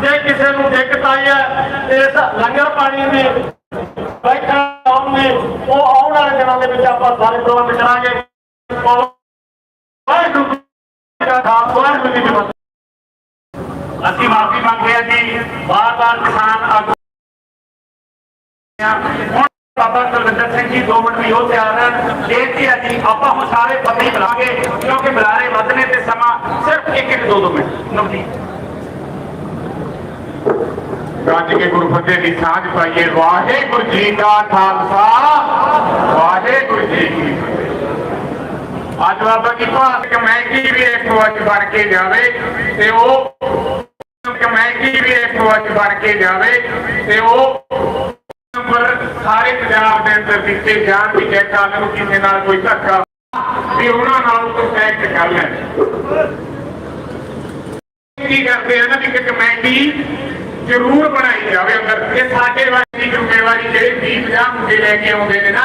ਜੇ ਕਿਸੇ ਨੂੰ ਦਿੱਕਤ ਆਈ ਹੈ, ਇਸ ਲੰਗਰ ਪਾਣੀ ਦੀ ਬੈਠਣ ਆਉਣ ਉਹ ਆਉਣ ਵਾਲੇ ਦਿਨਾਂ ਦੇ ਵਿੱਚ ਆਪਾਂ ਸਾਰੇ ਪ੍ਰਬੰਧ ਕਰਾਂਗੇ। ਵਾਹਿਗੁਰੂ ਜੀ ਖਾਲਸਾ, ਵਾਹਿਗੁਰੂ ਜੀ ਕੀ ਅਸੀਂ ਮਾਫੀ ਮੰਗਦੇ ਹਾਂ ਜੀ, ਬਾਰ-ਬਾਰ ਕਿਸਾਨ ਆਗੂ ਹੁਣ ਬਾਬਾ ਕੁਲਵਿੰਦਰ ਸਿੰਘ ਜੀ ਦੋ ਮਿੰਟ ਵੀ ਉਹ ਤਿਆਰ ਹਨ ਬੇਨਤੀ ਹੈ ਜੀ ਆਪਾਂ ਹੁਣ ਸਾਰੇ ਬੰਦੇ ਹੀ ਬੁਲਾਵਾਂਗੇ ਕਿਉਂਕਿ ਬੁਲਾਰੇ ਵਧਨੇ ਤੇ ਸਮਾਂ ਸਿਰਫ ਇੱਕ ਇੱਕ ਦੋ ਦੋ ਮਿੰਟ। ਨਵਦੀਪ ਗੱਜ ਕੇ ਗੁਰੂ ਫਤਿਹ ਦੀ ਸਾਂਝ ਪਾਈਏ। ਵਾਹਿਗੁਰੂ ਜੀ ਕਾ ਖਾਲਸਾ, ਵਾਹਿਗੁਰੂ ਜੀ ਕੀ ਫਤਿਹ। ਅੱਜ ਬਾਬਾ ਕੀ ਭਾਤ ਕਮੇਟੀ ਵੀ ਇੱਕ ਵਾਰ ਬਣ ਕੇ ਜਾਵੇ ਤੇ ਉਹ ਕਮੇਟੀ ਵੀ ਇੱਕ ਵਾਰ ਬਣ ਕੇ ਜਾਵੇ ਤੇ ਉਹ ਨੰਬਰ ਸਾਰੇ ਪੰਜਾਬ ਦੇ ਅੰਦਰ ਦਿੱਤੇ ਜਾਣ ਵੀ ਜੇ ਕੱਲ ਨੂੰ ਕਿਸੇ ਨਾਲ ਕੋਈ ਧੱਕਾ ਵੀ ਉਹਨਾਂ ਨਾਲ ਕੰਟੈਕਟ ਕਰ ਲੈਣ। ਕੀ ਕਰਦੇ ਆ ਨਾ ਵੀ ਇੱਕ ਕਮੇਟੀ ਜ਼ਰੂਰ ਬਣਾਈ ਜਾਵੇ। ਅੰਦਰ ਇਹ ਸਾਡੇ ਵਾਲੀ ਜ਼ਿੰਮੇਵਾਰੀ ਜਿਹੜੇ 20 50 ਮੁੰਡੇ ਲੈ ਕੇ ਆਉਂਦੇ ਨੇ ਨਾ,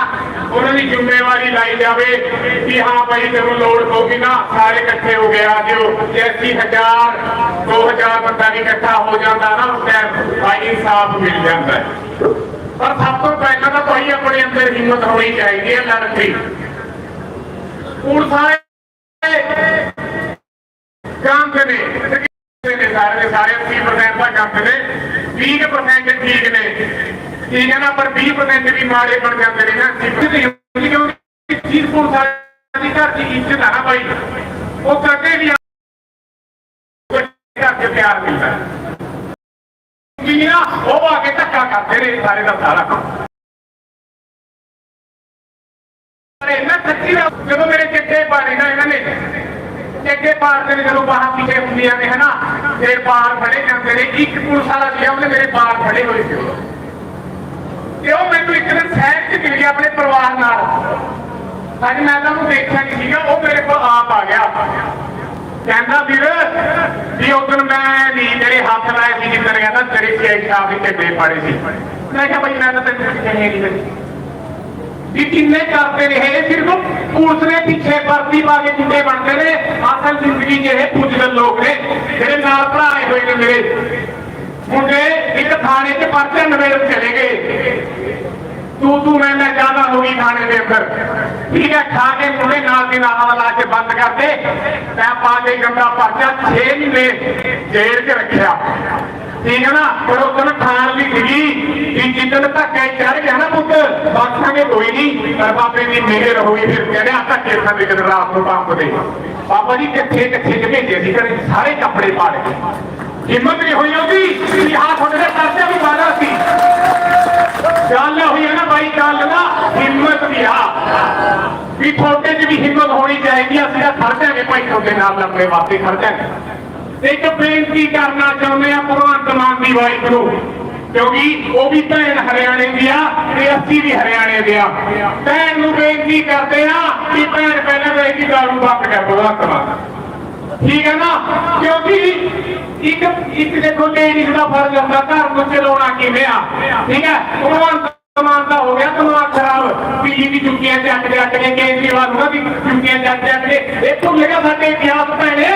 ਉਹਨਾਂ ਦੀ ਜ਼ਿੰਮੇਵਾਰੀ ਲਾਈ ਜਾਵੇ ਕਿ ਹਾਂ ਭਾਈ ਜਦੋਂ ਲੋੜ ਪਊਗੀ ਨਾ, ਸਾਰੇ ਇਕੱਠੇ ਹੋ ਗਏ ਆ ਜਿਓ। ਜੇ 80000 2000 ਬੰਦਾ ਵੀ ਇਕੱਠਾ ਹੋ ਜਾਂਦਾ ਨਾ, ਉਸ ਟਾਈਮ ਭਾਈ ਇਨਸਾਫ ਮਿਲ ਜਾਂਦਾ ਪਰ ਸਭ ਤੋਂ ਪਹਿਲਾਂ ਤਾਂ ਭਾਈ ਆਪਣੇ ਅੰਦਰ ਹਿੰਮਤ ਹੋਣੀ ਚਾਹੀਦੀ ਹੈ ਲੜਨ ਦੀ। ਹੁਣ ਸਾਰੇ ਕੰਮ ਨੇ। ਨੇ ਸਾਰੇ ਦੇ ਸਾਰੇ 80% ਦਾ ਕੰਮ ਨੇ 20% ਠੀਕ ਨੇ। ਠੀਕ ਹੈ ਨਾ, ਪਰ 20% ਵੀ ਮਾੜੇ ਬਣ ਜਾਂਦੇ ਨੇ ਨਾ। ਸਿੱਧ ਨਹੀਂ ਹੁੰਦੀ ਕਿਉਂਕਿ ਚੀਜ਼ ਸਾਡੀ ਘਰ ਦੀ ਇੱਜ਼ਤ ਆ ਨਾ ਭਾਈ ਉਹ ਕਦੇ ਵੀ ਘਰ ਦੇ ਪਿਆਰ ਮਿਲਦਾ। ਕੀ ਉਹ ਆ ਕੇ ਧੱਕਾ ਕਰਦੇ ਨੇ ਸਾਰੇ ਦਾ ਸਾਰਾ ਪਰ ਇਹਨਾਂ ਸੱਚੀ ਦਾ ਜਦੋਂ ਮੇਰੇ ਚਿੱਟੇ ਪਾੜੇ ਨਾ ਇਹਨਾਂ ਨੇ ਚਿੱਟੇ ਪਾੜਦੇ ਨੇ ਜਦੋਂ ਬਾਹਰ ਪਿੱਛੇ ਹੁੰਦੀਆਂ ਨੇ, ਹਨਾ? ਫਿਰ ਬਾਹਰ ਫੜੇ ਜਾਂਦੇ ਨੇ। ਇੱਕ ਪੁਲਿਸ ਵਾਲਾ ਸੀ ਉਹਨੇ ਮੇਰੇ ਬਾਹਰ ਫੜੇ ਹੋਏ ਸੀ ਤੇ ਉਹ ਮੈਨੂੰ ਇੱਕ ਦਿਨ ਸਹਿਰ ਚ ਮਿਲ ਗਿਆ ਆਪਣੇ ਪਰਿਵਾਰ ਨਾਲ। ਅੱਜ ਮੈਂ ਤਾਂ ਉਹਨੂੰ ਦੇਖਿਆ ਨਹੀਂ ਸੀਗਾ, ਉਹ ਮੇਰੇ ਕੋਲ ਆਪ ਆ ਗਿਆ। ਕਹਿੰਦਾ, ਵੀਰ, ਵੀ ਉਦੋਂ ਮੈਂ ਨਹੀਂ ਮੇਰੇ ਹੱਥ ਲਾਏ ਸੀ ਜਿੱਦਣ ਕਹਿੰਦਾ, ਤੇਰੇ ਸਿਆਈ ਸਾਹਿਬ ਦੇ ਢਿੱਡੇ ਪਾੜੇ ਸੀ। ਮੈਂ ਕਿਹਾ ਬਈ ਮੈਂ ਤਾਂ ਤੈਨੂੰ ਕਿਹਾ ਨਹੀਂ ਵੀ ਕਿੰਨੇ ਕਰਦੇ ਰਹੇ ਇਹ ਸਿਰਫ ਪੁਲਿਸ ਪਿੱਛੇ ਵਰਦੀ ਪਾ ਕੇ ਜਿੰਦੇ ਬਣਦੇ ਨੇ। ਅਸਲ ਜ਼ਿੰਦਗੀ 'ਚ ਇਹ ਪੁੱਜਦੇ ਲੋਕ ਨੇ। ਜਿਹੜੇ ਨਾਲ ਭਰਾਏ ਹੋਏ ਨੇ ਮੇਰੇ। ਮੁੰਡੇ ਇੱਕ ਥਾਣੇ 'ਚ ਪਰਚੇ ਨਵੇਂ ਚਲੇ ਗਏ। ਤੂੰ ਤੂੰ, ਮੈਂ ਮੈਂ ਜ਼ਿਆਦਾ ਹੋ ਗਈ ਥਾਣੇ ਦੇ ਅੰਦਰ। ਠੀਕ ਹੈ, ਖਾ ਕੇ ਮੁੰਡੇ ਨਾਲ ਦੀ ਨਾਲ ਲਾ ਕੇ ਬੰਦ ਕਰਦੇ ਮੈਂ ਪਾ ਕੇ ਗੰਦਾ ਪਰਚਾ 6 ਮਹੀਨੇ ਜੇਲ੍ਹ 'ਚ ਰੱਖਿਆ। ਠੀਕ ਹੈ ਨਾ ਪਰ ਉਹ ਦਿਨ ਖਾਣ ਵੀ ਸੀਗੀ ਕਿ ਜਿੱਦਣ ਧੱਕੇ ਚੜ ਗਿਆ ਨਾ ਪੁੱਤ ਬਾਖਾਂਗੇ ਕੋਈ ਨਹੀਂ ਪਰ ਬਾਬੇ ਦੀ ਮਿਹਰ ਹੋਈ ਫਿਰ ਕਹਿੰਦੇ ਆ ਧੱਕੇ ਖਾਂਦੇ ਕਿਤੇ ਰਾਤ ਨੂੰ ਪੰਪ ਦੇ। ਬਾਬਾ ਜੀ ਕਿੱਥੇ ਕਿੱਥੇ ਚ ਭੇਜੇ ਸੀ ਘਰੇ ਸਾਰੇ ਕੱਪੜੇ ਪਾੜ ਕੇ। ਹਿੰਮਤ ਨਹੀਂ ਹੋਈ ਉਹਦੀ ਕਿ ਹਾਂ ਤੁਹਾਡੇ ਦੇ ਪਰਚਾ ਵੀ ਮਾਰਾ ਸੀ। ਗੱਲ ਹੋਈ ਹੈ ਨਾ ਬਾਈ, ਗੱਲ ਨਾ ਹਿੰਮਤ ਵੀ ਆ। ਵੀ ਤੁਹਾਡੇ 'ਚ ਵੀ ਹਿੰਮਤ ਹੋਣੀ ਚਾਹੀਦੀ ਆ, ਅਸੀਂ ਤਾਂ ਖੜ ਭਾਈ, ਤੁਹਾਡੇ ਨਾਲ ਲੰਮੇ ਵਾਸਤੇ ਖੜ ਜਾਾਂਗੇ ਇੱਕ ਬੇਨਤੀ ਕਰਨਾ ਚਾਹੁੰਦੇ ਆ ਭਗਵੰਤ ਮਾਨ ਦੀ ਵਾਈਫ ਨੂੰ? ਕਿਉਂਕਿ ਉਹ ਵੀ ਭੈਣ ਹਰਿਆਣੇ ਦੀ ਆ ਤੇ ਅਸੀਂ ਵੀ ਹਰਿਆਣੇ ਦੇ ਆ। ਭੈਣ ਨੂੰ ਬੇਨਤੀ ਕਰਦੇ ਆ? ਕਿ ਭੈਣ ਪਹਿਲਾਂ ਤਾਂ ਇਹਦੀ ਗੱਲ ਨੂੰ ਬੰਦ ਕਰ, ਭਗਵੰਤ ਮਾਨ। ਠੀਕ ਹੈ ਨਾ? ਕਿਉਂਕਿ ਇੱਕ ਇੱਕ ਦੇਖੋ ਲੇਡੀਜ਼ ਦਾ ਫਰਜ਼ ਹੁੰਦਾ, ਘਰ ਨੂੰ ਚਲਾਉਣਾ ਕਿਵੇਂ ਆ? ਠੀਕ ਹੈ ਭਗਵੰਤ ਸਮਾਨ ਦਾ ਹੋ ਗਿਆ ਦਿਮਾਗ ਖਰਾਬ। ਵੀ ਚੁੱਕੀਆਂ ਚੱਕ ਦੇ ਅੱਟ ਕੇ, ਕੇਜਰੀਵਾਲ ਨੂੰ ਵੀ ਚੁੱਕੀਆਂ ਚੱਕ ਚੱਕ ਦੇ ਇਹ ਭੁੱਲੇਗਾ ਸਾਡੇ ਇਤਿਹਾਸ ਭੈਣੇ